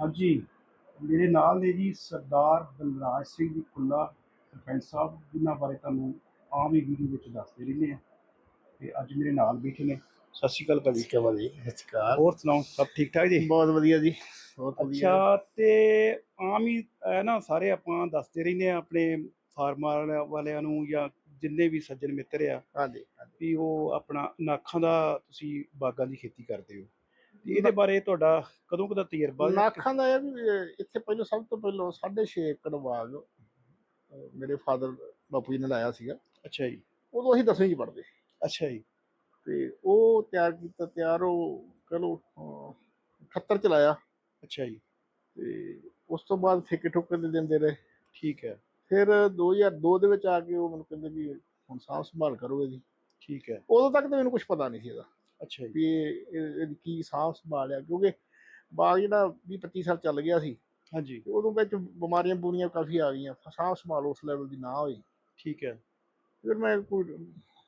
ਹਾਂਜੀ। ਮੇਰੇ ਨਾਲ ਨੇ ਜੀ ਸਰਦਾਰ ਬਲਰਾਜ ਸਿੰਘ ਜੀ ਖੁੱਲਾ ਸਰਪੰਚ ਸਾਹਿਬ ਜਿਨ੍ਹਾਂ ਬਾਰੇ ਤੁਹਾਨੂੰ ਆਮ ਹੀ ਵੀਡੀਓ ਵਿੱਚ ਦੱਸਦੇ ਰਹਿੰਦੇ ਆ ਤੇ ਅੱਜ ਮੇਰੇ ਨਾਲ ਬੈਠੇ ਨੇ। ਸਤਿ ਸ਼੍ਰੀ ਅਕਾਲ ਭਾਜੀ ਹੈ ਭਾਜੀ ਸਤਿ ਸ਼੍ਰੀ ਅਕਾਲ। ਹੋਰ ਸੁਣਾਓ ਸਭ ਠੀਕ ਠਾਕ ਜੀ? ਬਹੁਤ ਵਧੀਆ ਜੀ ਬਹੁਤ ਵਧੀਆ। ਅੱਛਾ ਤੇ ਆਮ ਹੀ ਅਹ ਨਾ ਸਾਰੇ ਆਪਾਂ ਦੱਸਦੇ ਰਹਿੰਦੇ ਆ ਆਪਣੇ ਫਾਰਮਰ ਵਾਲਿਆਂ ਨੂੰ ਜਾਂ ਜਿੰਨੇ ਵੀ ਸੱਜਣ ਮਿੱਤਰ ਆ ਹਾਂਜੀ। ਵੀ ਉਹ ਆਪਣਾ ਨਾਖਾਂ ਦਾ ਤੁਸੀਂ ਬਾਗਾਂ ਦੀ ਖੇਤੀ ਕਰਦੇ ਹੋ। ਤੇ ਇਹਦੇ ਬਾਰੇ ਤੁਹਾਡਾ ਕਦੋਂ ਕਦਾ ਤਜਰਬਾ ਜਾਂ- ਨਾਖਾਂ ਦਾ ਇਹ ਵੀ ਇੱਥੇ ਪਹਿਲਾਂ ਸਭ ਤੋਂ ਪਹਿਲਾਂ 6.5 ਏਕੜ ਬਾਗ ਮੇਰੇ ਫਾਦਰ ਬਾਪੂ ਜੀ ਨੇ ਲਾਇਆ ਸੀਗਾ। ਅੱਛਾ ਜੀ। ਉਦੋਂ ਅਸੀਂ 10ਵੀਂ ਚ ਪੜ੍ਹਦੇ। ਅੱਛਾ ਜੀ। ਤੇ ਉਹ ਤਿਆਰ ਕੀਤਾ ਤਿਆਰ ਉਹ ਕਹ ਅਹ, 78 ਚ ਲਾਇਆ। ਅੱਛਾ ਜੀ। ਤੇ ਉਸ ਤੋਂ ਬਾਅਦ ਠੇਕੇ ਠੋਕੇ ਦੇ ਦਿੰਦੇ ਰਹੇ। ਠੀਕ ਹੈ। ਫਿਰ 2002 ਦੇ ਵਿੱਚ ਆ ਕੇ ਉਹ ਮੈਨੂੰ ਕਹਿੰਦੇ ਵੀ ਹੁਣ ਸਾਂਭ ਸੰਭਾਲ ਕਰੋ ਇਹਦੀ। ਠੀਕ ਹੈ। ਉਦੋਂ ਤੱਕ ਤਾਂ ਮੈਨੂੰ ਕੁਝ ਪਤਾ ਨਹੀਂ ਸੀ ਇਹਦਾ। ਅੱਛਾ ਜੀ। ਵੀ ਇਹ- ਇਹ- ਇਹਦੀ ਕੀ ਸਾਂਭ ਸੰਭਾਲ ਆ ਕਿਉਂਕਿ ਬਾਗ ਜਿਹੜਾ 20 25 ਸਾਲ ਚੱਲ ਗਿਆ ਸੀ ਹਾਂਜੀ। ਤੇ ਉਦੋਂ ਵਿੱਚ ਬਿਮਾਰੀਆਂ ਬੁਰੀਆਂ ਕਾਫੀ ਆ ਗਈਆਂ ਸਾਂਭ ਸੰਭਾਲ ਉਸ ਲੈਵਲ ਦੀ ਨਾ ਹੋਈ। ਠੀਕ ਹੈ। ਫਿਰ ਮੈਂ ਕੋਈ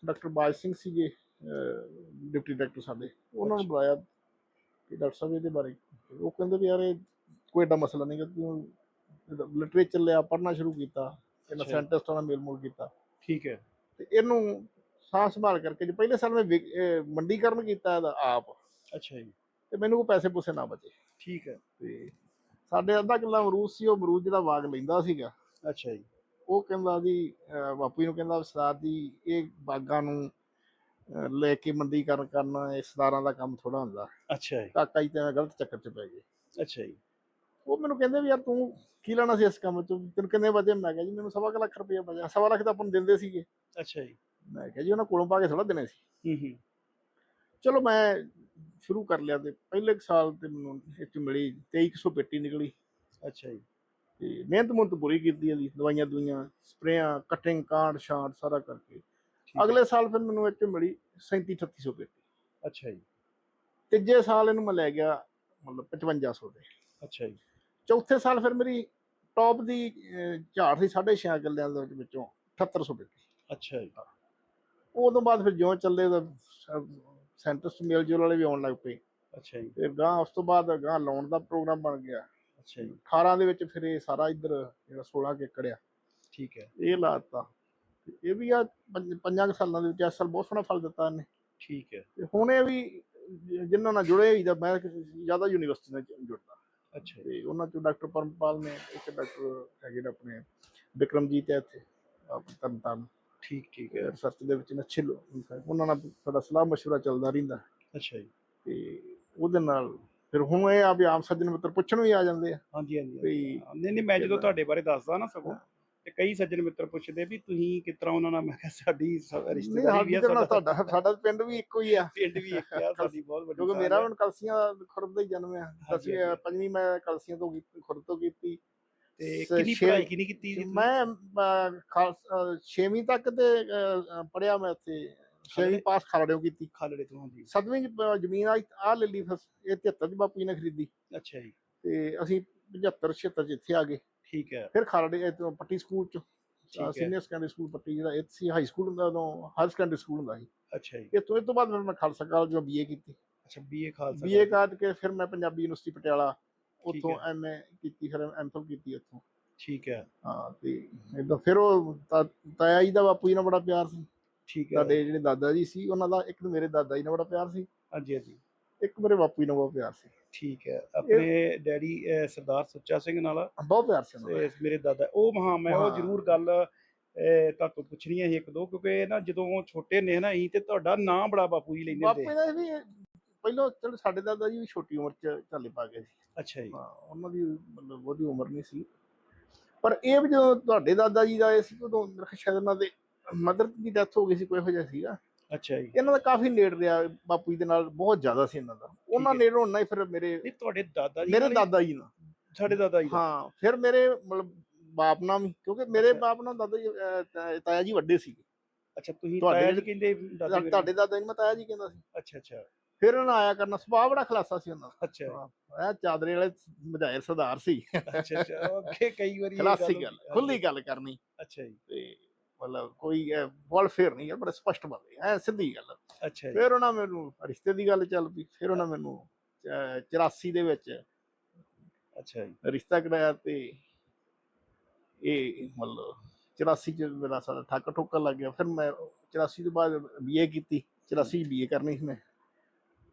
ਡਾਕਟਰ ਬਾਜ ਸਿੰਘ ਸੀਗੇ ਅਹ, ਡਿਪਟੀ ਡਾਕਟਰ ਸਾਡੇ ਉਹਨਾਂ ਨੂੰ ਅੱਛਾ। ਬੁਲਾਇਆ ਕਿ ਡਾਕਟਰ ਸਾਹਿਬ ਇਹਦੇ ਬਾਰੇ। ਉਹ ਕਹਿੰਦੇ ਵੀ ਯਾਰ ਇਹ ਕੋਈ ਏਡਾ ਮਸਲਾ ਨਹੀਂ ਕਿ ਤੂੰ ਲਿਟਰੇਚਰ ਲਿਆ ਪੜ੍ਹਨਾ ਸ਼ੁਰੂ ਕੀਤਾ ਇਹਨਾਂ ਅੱਛਾ। ਸਾਇੰਟਿਸਟਾਂ ਨਾਲ ਮੇਲ ਮੂਲ ਕੀਤਾ। ਠੀਕ ਹੈ। ਤੇ ਇਹਨੂੰ ਸਾਂਭ ਸੰਭਾਲ ਕਰਕੇ ਜੋ। ਪਹਿਲੇ ਸਾਲ ਮੈਂ ਵਿਕ- ਅਹ, ਮੰਡੀਕਰਨ ਕੀਤਾ ਇਹਦਾ ਆਪ। ਅੱਛਾ ਜੀ। ਤੇ ਮੈਨੂੰ ਕੋਈ ਪੈਸੇ ਪੂਸੇ ਨਾ ਬਚੇ। ਠੀਕ ਹੈ। ਤੇ ਸਾਡੇ ਅੱਧਾ ਕਿੱਲਾ ਅਮਰੂਦ ਸੀ ਉਹ ਅਮਰੂਦ ਜਿਹੜਾ ਬਾਗ ਲੈਂਦਾ ਸੀਗਾ। ਅੱਛਾ ਜੀ। ਉਹ ਕਹਿੰਦਾ ਜੀ ਅਹ ਬਾਪੂ ਜੀ ਨੂੰ ਕਹਿੰਦਾ ਉਸਤਾਦ ਜੀ ਇਹ ਬਾਗਾਂ ਨੂੰ ਅਹ ਲੈ ਕੇ ਮੰਡੀਕਰਨ ਕਰਨਾ ਇਹ ਸਰਦਾਰਾਂ ਦਾ ਕੰਮ ਥੋੜਾ ਹੁੰਦਾ। ਅੱਛਾ ਜੀ। ਕਾਕਾ ਜੀ ਤੇ ਮੈਂ ਗਲਤ ਚੱਕਰ 'ਚ ਪੈ ਗਏ। ਅੱਛਾ ਜੀ। ਉਹ ਮੈਨੂੰ ਕਹਿੰਦੇ ਵੀ ਯਾਰ ਤੂੰ ਕੀ ਲੈਣਾ ਸੀ ਇਸ ਕੰਮ 'ਚ? ਤੈਨੂੰ ਕਿੰਨੇ ਵਜੇ ਮੈਂ ਕਿਹਾ ਜੀ ਮੈਨੂੰ ਸਵਾ ਕੁ ਲੱਖ ਰੁਪਇਆ ਬਚਿਆ। ਸਵਾ ਲੱਖ ਤਾਂ ਆਪਾਂ ਨੂੰ ਦਿੰਦੇ ਸੀਗੇ। ਅੱਛਾ ਜੀ। ਮੈਂ ਕਿਹਾ ਜੀ ਉਹਨਾਂ ਕੋਲੋਂ ਪਾ ਕੇ ਥੋੜਾ ਦੇਣੇ ਸੀ। ਹੂੰ ਹੂੰ। ਚਲੋ ਮੈਂ ਸ਼ੁਰੂ ਕਰ ਲਿਆ ਤੇ ਪਹਿਲੇ ਕੁ ਸਾਲ ਤੇ ਮੈਨੂੰ 'ਚ ਮਿਲੀ 2300 ਪੇਟੀ ਨਿਕਲੀ। ਅੱਛਾ ਜੀ। ਤੇ ਮਿਹਨਤ ਮੁਹਨਤ ਪੂਰੀ ਕੀਤੀ ਇਹਦੀ ਦਵਾਈਆਂ ਦੁਈਆਂ ਸਪਰੇਆਂ ਕਟਿੰਗ ਕਾਂਡ ਸ਼ਾਂਟ ਸਾਰਾ ਕਰਕੇ। ਹੈ। ਅਗਲੇ ਸਾਲ ਫਿਰ ਮੈਨੂੰ ਇੱਥੇ ਮਿਲੀ 37 3800 ਪੇਟੀ। ਅੱਛਾ ਜੀ। ਤੀਜੇ ਸਾਲ ਇਹਨੂੰ ਮੈਂ ਲੈ ਗਿਆ ਮਤਲਬ 5500 ਦੇ। ਅੱਛਾ ਜੀ। ਚੌਥੇ ਸਾਲ ਫਿਰ ਮੇਰੀ ਟੌਪ ਦੀ ਅਹ, ਝਾੜ ਸੀ 6.5 ਕਿੱਲਿਆਂ ਦੇ ਵਿੱਚ ਵਿੱਚੋਂ 7800 ਪੇਟੀ। ਅੱਛਾ ਜੀ। ਉਦੋਂ ਬਾਅਦ ਫਿਰ ਜਿਉਂ ਚੱਲੇ ਤਾਂ ਸੈਂਟਰਸ ਮੇਲ ਜੋਲ ਵਾਲੇ ਵੀ ਆਉਣ ਲੱਗ ਪਏ। ਅੱਛਾ ਜੀ। ਫਿਰ ਗਾਂ ਉਸ ਤੋਂ ਬਾਅਦ ਗਾਂ ਲਾਉਣ ਦਾ ਪ੍ਰੋਗਰਾਮ ਬਣ ਗਿਆ। ਅੱਛਾ ਜੀ। 18 ਦੇ ਵਿੱਚ ਫਿਰ ਇਹ ਸਾਰਾ ਇੱਧਰ ਜਿਹੜਾ 16 ਕੁ ਏਕੜ ਆ ਠੀਕ ਹੈ। ਇਹ ਲਾਤਾ ਤੇ ਇਹ ਵੀ ਆ ਪੰਜ- ਕੁ ਸਾਲਾਂ ਦੇ ਵਿੱਚ ਇਸ ਸਾਲ ਬਹੁਤ ਸੋਹਣਾ ਫਲ ਦਿੱਤਾ ਇਹਨੇ। ਠੀਕ ਹੈ। ਤੇ ਹੁਣ ਇਹ ਵੀ ਜਿਨ੍ਹਾਂ ਨਾਲ ਜੁੜੇ ਦਾ ਮੈਂ ਜ਼ਿਆਦਾ ਯੂਨੀਵਰਸਿਟੀ ਨਾਲ ਜੁੜਦਾ। ਅੱਛਾ ਜੀ। ਤੇ ਉਹਨਾਂ ਚੋਂ ਡਾਕਟਰ ਪਰਮਪਾਲ ਨੇ ਇੱਕ ਡਾਕਟਰ ਹੈਗੇ ਨੇ ਆਪਣੇ ਵਿਕਰਮਜੀਤ ਹੈ ਇੱਥੇ ਤਰਨਤਾਰਨ। ਠੀਕ ਠੀਕ ਹੈ ਰਿਸਰਚ ਦੇ ਵਿੱਚ ਅੱਛੇ ਲੋਕ ਉਹਨਾਂ ਨਾਲ ਸਾਡਾ ਸਲਾਹ مشورہ ਚੱਲਦਾ ਰਹਿੰਦਾ ਅੱਛਾ ਜੀ ਤੇ ਉਹਦੇ ਨਾਲ ਫਿਰ ਹੁਣ ਇਹ ਆ ਵੀ ਆਮ ਸੱਜਣ ਮਿੱਤਰ ਪੁੱਛਣ ਵੀ ਆ ਜਾਂਦੇ ਆ ਹਾਂਜੀ ਹਾਂਜੀ ਵੀ ਹਾਂਜੀ। ਨਹੀਂ ਨਹੀਂ ਮੈਂ ਜਦੋਂ ਤੁਹਾਡੇ ਬਾਰੇ ਦੱਸਦਾ ਨਾ ਸਗੋਂ ਤੇ ਕਈ ਸੱਜਣ ਮਿੱਤਰ ਪੁੱਛਦੇ ਵੀ ਤੁਸੀਂ ਕਿਸ ਤਰ੍ਹਾਂ ਉਹਨਾਂ ਨਾਲ ਮੈਂ ਕਿਹਾ ਸਾਡੀ ਸ- ਨਹੀਂ ਰਿਸ਼ਤੇਦਾਰੀ ਵੀ ਸਾਡੀ ਆ ਤਾਂ ਨਾਲ ਸਾਡਾ ਤੁਹਾਡਾ ਸਾਡਾ ਪਿੰਡ ਵੀ ਇੱਕੋ ਹੀ ਆ ਪਿੰਡ ਵੀ ਇੱਕ ਆ ਸਾਡੀ ਬਹੁਤ ਵੱਡੀ ਕਿਉਂਕਿ ਸਾਂਝ ਮੇਰਾ ਆ। ਹੁਣ ਕਲਸੀਆਂ ਖੁਰਦ ਦਾ ਹੀ ਜਨਮ ਆ ਦਸਵੀਂ ਹਾਂਜੀ। ਪੰਜਵੀਂ ਮੈਂ ਕਲਸੀਆਂ ਤੋਂ ਕੀਤੀ ਖੁਰਦ ਤੋਂ ਕੀਤੀ ਤੇ ਕਿੰਨੀ ਛੇ- ਪੜ੍ਹਾਈ ਕਿੰਨੀ ਕੀਤੀ ਜੀ ਤੁਸੀਂ? ਮੈਂ ਅਹ, ਖਾਲਸ- ਅਹ, ਛੇਵੀਂ ਤੱਕ ਤੇ ਅਹ, ਪੜਿਆ ਮੈਂ ਉੱਥੇ। ਛੇਵੀਂ ਪਾਸ ਖਾਲੜਿਓ ਕੀਤੀ ਖਾਲੜੇ ਤੋਂ ਹਾਂਜੀ। ਸੱਤਵੀਂ ਚ ਪ- ਜ਼ਮੀਨ ਆ ਆ ਲੈ ਲਈ ਫਿਰ ਇਹ 73 ਚ ਬਾਪੂ ਜੀ ਨੇ ਖਰੀਦੀ। ਅੱਛਾ ਜੀ। ਤੇ ਅਸੀਂ 75 76 ਚ ਇੱਥੇ ਆ ਗਏ। ਠੀਕ ਹੈ। ਫਿਰ ਖਾਲੜੇ ਇੱਥੋਂ ਪੱਟੀ ਸਕੂਲ ਚ। ਠੀਕ ਹੈ। ਸੀਨੀਅਰ ਸੈਕੰਡਰੀ ਸਕੂਲ ਪੱਟੀ ਜਿਹੜਾ ਇੱਥੇ ਸੀ ਹਾਈ ਸਕੂਲ ਹੁੰਦਾ ਉਦੋਂ ਹਾਇਰ ਸੈਕੰਡਰੀ ਸਕੂਲ ਹੁੰਦਾ ਸੀ। ਅੱਛਾ ਜੀ। ਇੱਥੋਂ ਇਸ ਤੋਂ ਬਾਅਦ ਫਿਰ ਮੈਂ ਖਾਲਸਾ ਕਾਲਜ ਤੋਂ ਬੀਏ ਕੀਤੀ। ਅੱਛਾ ਬੀਏ ਖਾਲਸਾ ਬੀਏ ਕਰਕੇ ਫਿਰ ਮੈਂ ਪੰਜਾਬੀ ਯੂਨੀਵਰਸਿਟੀ ਪਟਿਆਲਾ ਉੱਥੋਂ। ਐਮਏ ਕੀਤੀ ਫਿਰ ਐਮਫਿਲ ਕੀਤੀ ਉੱਥੋਂ। ਠੀਕ ਹੈ। ਹਾਂ ਤੇ ਇਦਾਂ ਫਿਰ ਉਹ ਤਾ- ਤਾਇਆ ਜੀ ਦਾ ਬਾਪੂ ਜੀ ਨਾਲ ਬੜਾ ਪਿਆਰ ਸੀ। ਠੀਕ ਹੈ। ਸਾਡੇ ਜਿਹੜੇ ਦਾਦਾ ਜੀ ਸੀ ਉਹਨਾਂ ਦਾ ਇੱਕ ਮੇਰੇ ਦਾਦਾ ਜੀ ਨਾਲ ਬੜਾ ਪਿਆਰ ਸੀ। ਹਾਂਜੀ ਹਾਂਜੀ। ਇੱਕ ਮੇਰੇ ਬਾਪੂ ਜੀ ਨਾਲ ਬਹੁਤ ਪਿਆਰ ਸੀ। ਠੀਕ ਹੈ। ਆਪਣੇ ਡੈਡੀ ਅਹ, ਸਰਦਾਰ ਸੁੱਚਾ ਸਿੰਘ ਨਾਲ ਬਹੁਤ ਪਿਆਰ ਸੀ ਉਹਨਾਂ ਦਾ। ਤੇ ਮੇਰੇ ਦਾਦਾ ਉਹ ਹਾਂ ਮੈਂ ਉਹ ਹਾਂ। ਜ਼ਰੂਰ ਗੱਲ ਅਹ, ਤੁਹਾਡੇ ਪੁੱਛਣੀ ਹੈ ਇੱਕ ਦੋ ਕਿਉਂਕਿ ਨਾ ਜਦੋਂ ਛੋਟੇ ਨੇ ਨਾ ਅਸੀਂ ਤੇ ਤੁਹਾਡਾ ਨਾਂ ਬੜਾ ਬਾਪੂ ਜੀ ਲੈਂਦੇ ਬਾਪੂ ਹੁੰਦੇ ਜੀ ਦਾ ਵੀ ਪਹਿਲਾਂ ਚਲੋ ਸਾਡੇ ਦਾਦਾ ਜੀ ਵੀ ਛੋਟੀ ਉਮਰ ਚ ਝਾਲੇ ਪਾ ਗਏ ਸੀ। ਅੱਛਾ ਜੀ। ਹਾਂ ਉਹਨਾਂ ਦੀ ਮਤਲਬ ਬਹੁਤੀ ਉਮਰ ਨਹੀਂ ਸੀ। ਪਰ ਇਹ ਵੀ ਜਦੋਂ ਤੁਹਾਡੇ ਦਾਦਾ ਜੀ ਦਾ ਇਹ ਸੀ ਉਦੋਂ ਮੇਰੇ ਖਿਆਲ ਸ਼ਾਇਦ ਉਹਨਾਂ ਦੇ ਮਦਰ ਦੀ ਡੈਥ ਹੋ ਗਈ ਸੀ ਕੋਈ ਹੋ ਜਿਹਾ ਸੀਗਾ। ਅੱਛਾ ਜੀ। ਇਹਨਾਂ ਦਾ ਕਾਫੀ ਨੇੜ ਰਿਹਾ ਬਾਪੂ ਜੀ ਦੇ ਨਾਲ ਬਹੁਤ ਜ਼ਿਆਦਾ ਸੀ ਇਹਨਾਂ ਦਾ। ਉਹਨਾਂ। ਨੇੜ ਹੋਣਾ ਹੀ ਫਿਰ ਮੇਰੇ ਨਹੀਂ ਤੁਹਾਡੇ ਦਾਦਾ ਜੀ ਮੇਰੇ ਨਾਲ ਦਾਦਾ ਜੀ ਨਾਲ। ਸਾਡੇ ਦਾਦਾ ਜੀ ਦਾ? ਹਾਂ ਫਿਰ ਮੇਰੇ ਮਤਲਬ ਬਾਪ ਨਾਲ ਵੀ ਕਿਉਂਕਿ ਮੇਰੇ ਅੱਛਾ। ਬਾਪ ਨਾਲ ਦਾਦਾ ਜੀ ਅਹ, ਤਾ- ਤਾਇਆ ਜੀ ਵੱਡੇ ਸੀ। ਅੱਛਾ ਤੁਸੀਂ ਤੁਹਾਡੇ ਤਾਇਆ ਜੀ ਕਹਿੰਦੇ ਦਾਦੀ ਮੇਰੇ- ਤੁਹਾਡੇ ਦਾਦਾ ਜੀ ਮੈਂ ਤਾਇਆ ਜੀ ਕਹਿੰਦਾ ਸੀ। ਅੱਛਾ ਅੱਛਾ। ਫਿਰ ਉਹਨਾਂ ਆਇਆ ਕਰਨਾ ਸੁਭਾਅ ਬੜਾ ਖਲਾਸਾ ਸੀ ਉਹਨਾਂ ਅੱਛਾ। ਇਹ ਚਾਦਰੇ ਵਾਲੇ ਮਝਾਇਰ ਸਰਦਾਰ ਸੀ। ਅੱਛਾ ਅੱਛਾ ਓਕੇ ਕਈ ਵਾਰੀ ਖਲਾਸੀ ਗੱਲ ਖੁੱਲੀ ਗੱਲ ਕਰਨੀ। ਅੱਛਾ ਜੀ। ਤੇ ਮਤਲਬ ਕੋਈ ਬੋਲ ਫੇਰ ਨਹੀਂ ਹੈ ਬੜਾ ਸਪਸ਼ਟ ਬੰਦੇ ਐ ਸਿੱਧੀ ਗੱਲ। ਅੱਛਾ ਜੀ। ਫਿਰ ਉਹਨਾਂ ਮੈਨੂੰ ਰਿਸ਼ਤੇ ਦੀ ਗੱਲ ਚੱਲ ਪਈ ਫਿਰ ਉਹਨਾਂ ਮੈਨੂੰ ਅਹ, 84 ਦੇ ਵਿੱਚ ਅੱਛਾ ਜੀ। ਰਿਸ਼ਤਾ ਕਰਾਇਆ ਤੇ ਇਹ ਮਤਲਬ 84 ਚ ਮੇਰਾ ਸਾਰਾ ਠੱਕ ਠੋਕਰ ਲੱਗ ਗਿਆ। ਫਿਰ ਮੈਂ 84 ਤੋਂ ਬਾਅਦ ਬੀਏ ਕੀਤੀ 84 ਬੀਏ ਕਰਨੀ ਸੀ ਮੈਂ।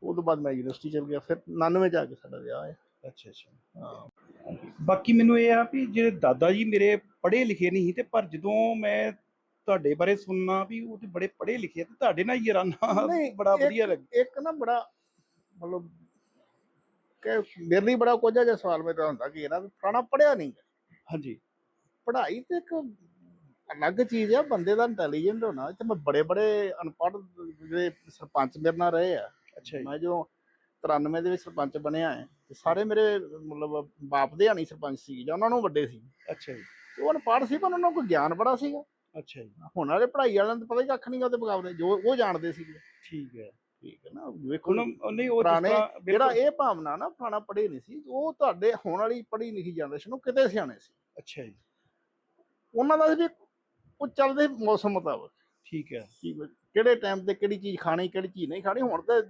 ਉਹ ਤੋਂ ਬਾਅਦ ਮੈਂ ਯੂਨੀਵਰਸਿਟੀ ਚਲ ਗਿਆ ਫਿਰ 99 ਜਾ ਕੇ ਸਾਡਾ ਵਿਆਹ ਹੈ ਅੱਛਾ ਅੱਛਾ। ਹਾਂ। ਬਾਕੀ ਮੈਨੂੰ ਇਹ ਆ ਵੀ ਜਿਹੜੇ ਦਾਦਾ ਜੀ ਮੇਰੇ ਪੜ੍ਹੇ ਲਿਖੇ ਨਹੀਂ ਸੀ ਤੇ ਪਰ ਜਦੋਂ ਮੈਂ ਤੁਹਾਡੇ ਬਾਰੇ ਸੁਣਨਾ ਵੀ ਉਹ ਤੇ ਬੜੇ ਪੜ੍ਹੇ ਲਿਖੇ ਤੇ ਤੁਹਾਡੇ ਨਾਲ ਯਾਰਾਨਾ ਬੜਾ ਵਧੀਆ ਲੱਗ ਇੱਕ ਨਾ ਬੜਾ ਮਤਲਬ ਕਿ ਮੇਰੇ ਲਈ ਬੜਾ ਕੋਝਾ ਜਿਹਾ ਸਵਾਲ ਮੇਰਾ ਹੁੰਦਾ ਕਿ ਇਹਦਾ ਪੁਰਾਣਾ ਪੜਿਆ ਨਹੀਂ। ਹਾਂਜੀ। ਪੜ੍ਹਾਈ ਤੇ ਇੱਕ ਅਲੱਗ ਚੀਜ਼ ਆ ਬੰਦੇ ਦਾ ਇੰਟੈਲੀਜੈਂਟ ਹੋਣਾ। ਤੇ ਮੈਂ ਬੜੇ ਬੜੇ ਅਨਪੜ੍ਹ ਜਿਹੜੇ ਸਰਪੰਚ ਮੇਰੇ ਨਾਲ ਰਹੇ ਆ। ਅੱਛਾ ਜੀ। ਮੈਂ ਜੋ 93 ਦੇ ਵਿੱਚ ਸਰਪੰਚ ਬਣਿਆ ਹੈ ਤੇ ਸਾਰੇ ਮੇਰੇ ਮਤਲਬ ਬਾਪ ਦੇ ਹਾਣੀ ਸਰਪੰਚ ਸੀ ਜਾਂ ਉਹਨਾਂ ਨੂੰ ਵੱਡੇ ਸੀ। ਅੱਛਾ ਜੀ। ਤੇ ਉਹ ਅਨਪੜ੍ਹ ਸੀ ਪਰ ਉਹਨਾਂ ਕੋਈ ਗਿਆਨ ਬੜਾ ਸੀਗਾ। ਅੱਛਾ ਜੀ। ਹੁਣ ਵਾਲੇ ਪੜ੍ਹਾਈ ਵਾਲਿਆਂ ਨੂੰ ਪਤਾ ਹੀ ਕੱਖ ਨਹੀਂ ਉਹਦੇ ਮੁਕਾਬਲੇ ਜੋ ਉਹ ਜਾਣਦੇ ਸੀ ਠੀਕ ਹੈ। ਠੀਕ ਹੈ ਨਾ ਵੇਖੋ ਉਹਨੇ ਉਹ ਪੁਰਾਣੇ ਜਿਹੜਾ ਇਹ ਭਾਵਨਾ ਨਾ ਪੁਰਾਣਾ ਪੜ੍ਹੇ ਨਹੀਂ ਸੀ ਉਹ ਤੁਹਾਡੇ ਹੁਣ ਵਾਲੀ ਪੜ੍ਹੀ ਲਿਖੀ ਜਨਰੇਸ਼ਨ ਨੂੰ ਕਿਤੇ ਸਿਆਣੇ ਸੀ। ਅੱਛਾ ਜੀ। ਉਹਨਾਂ ਦਾ ਵੀ ਉਹ ਚੱਲਦੇ ਮੌਸਮ ਮੁਤਾਬਕ। ਠੀਕ ਹੈ। ਕਿ ਵੀ ਕਿਹੜੇ ਟਾਈਮ ਤੇ ਕਿਹੜੀ ਚੀਜ਼ ਖਾਣੀ ਕਿਹੜੀ ਚੀਜ਼ ਨਹੀਂ ਖਾਣੀ ਹੁਣ ਤਾਂ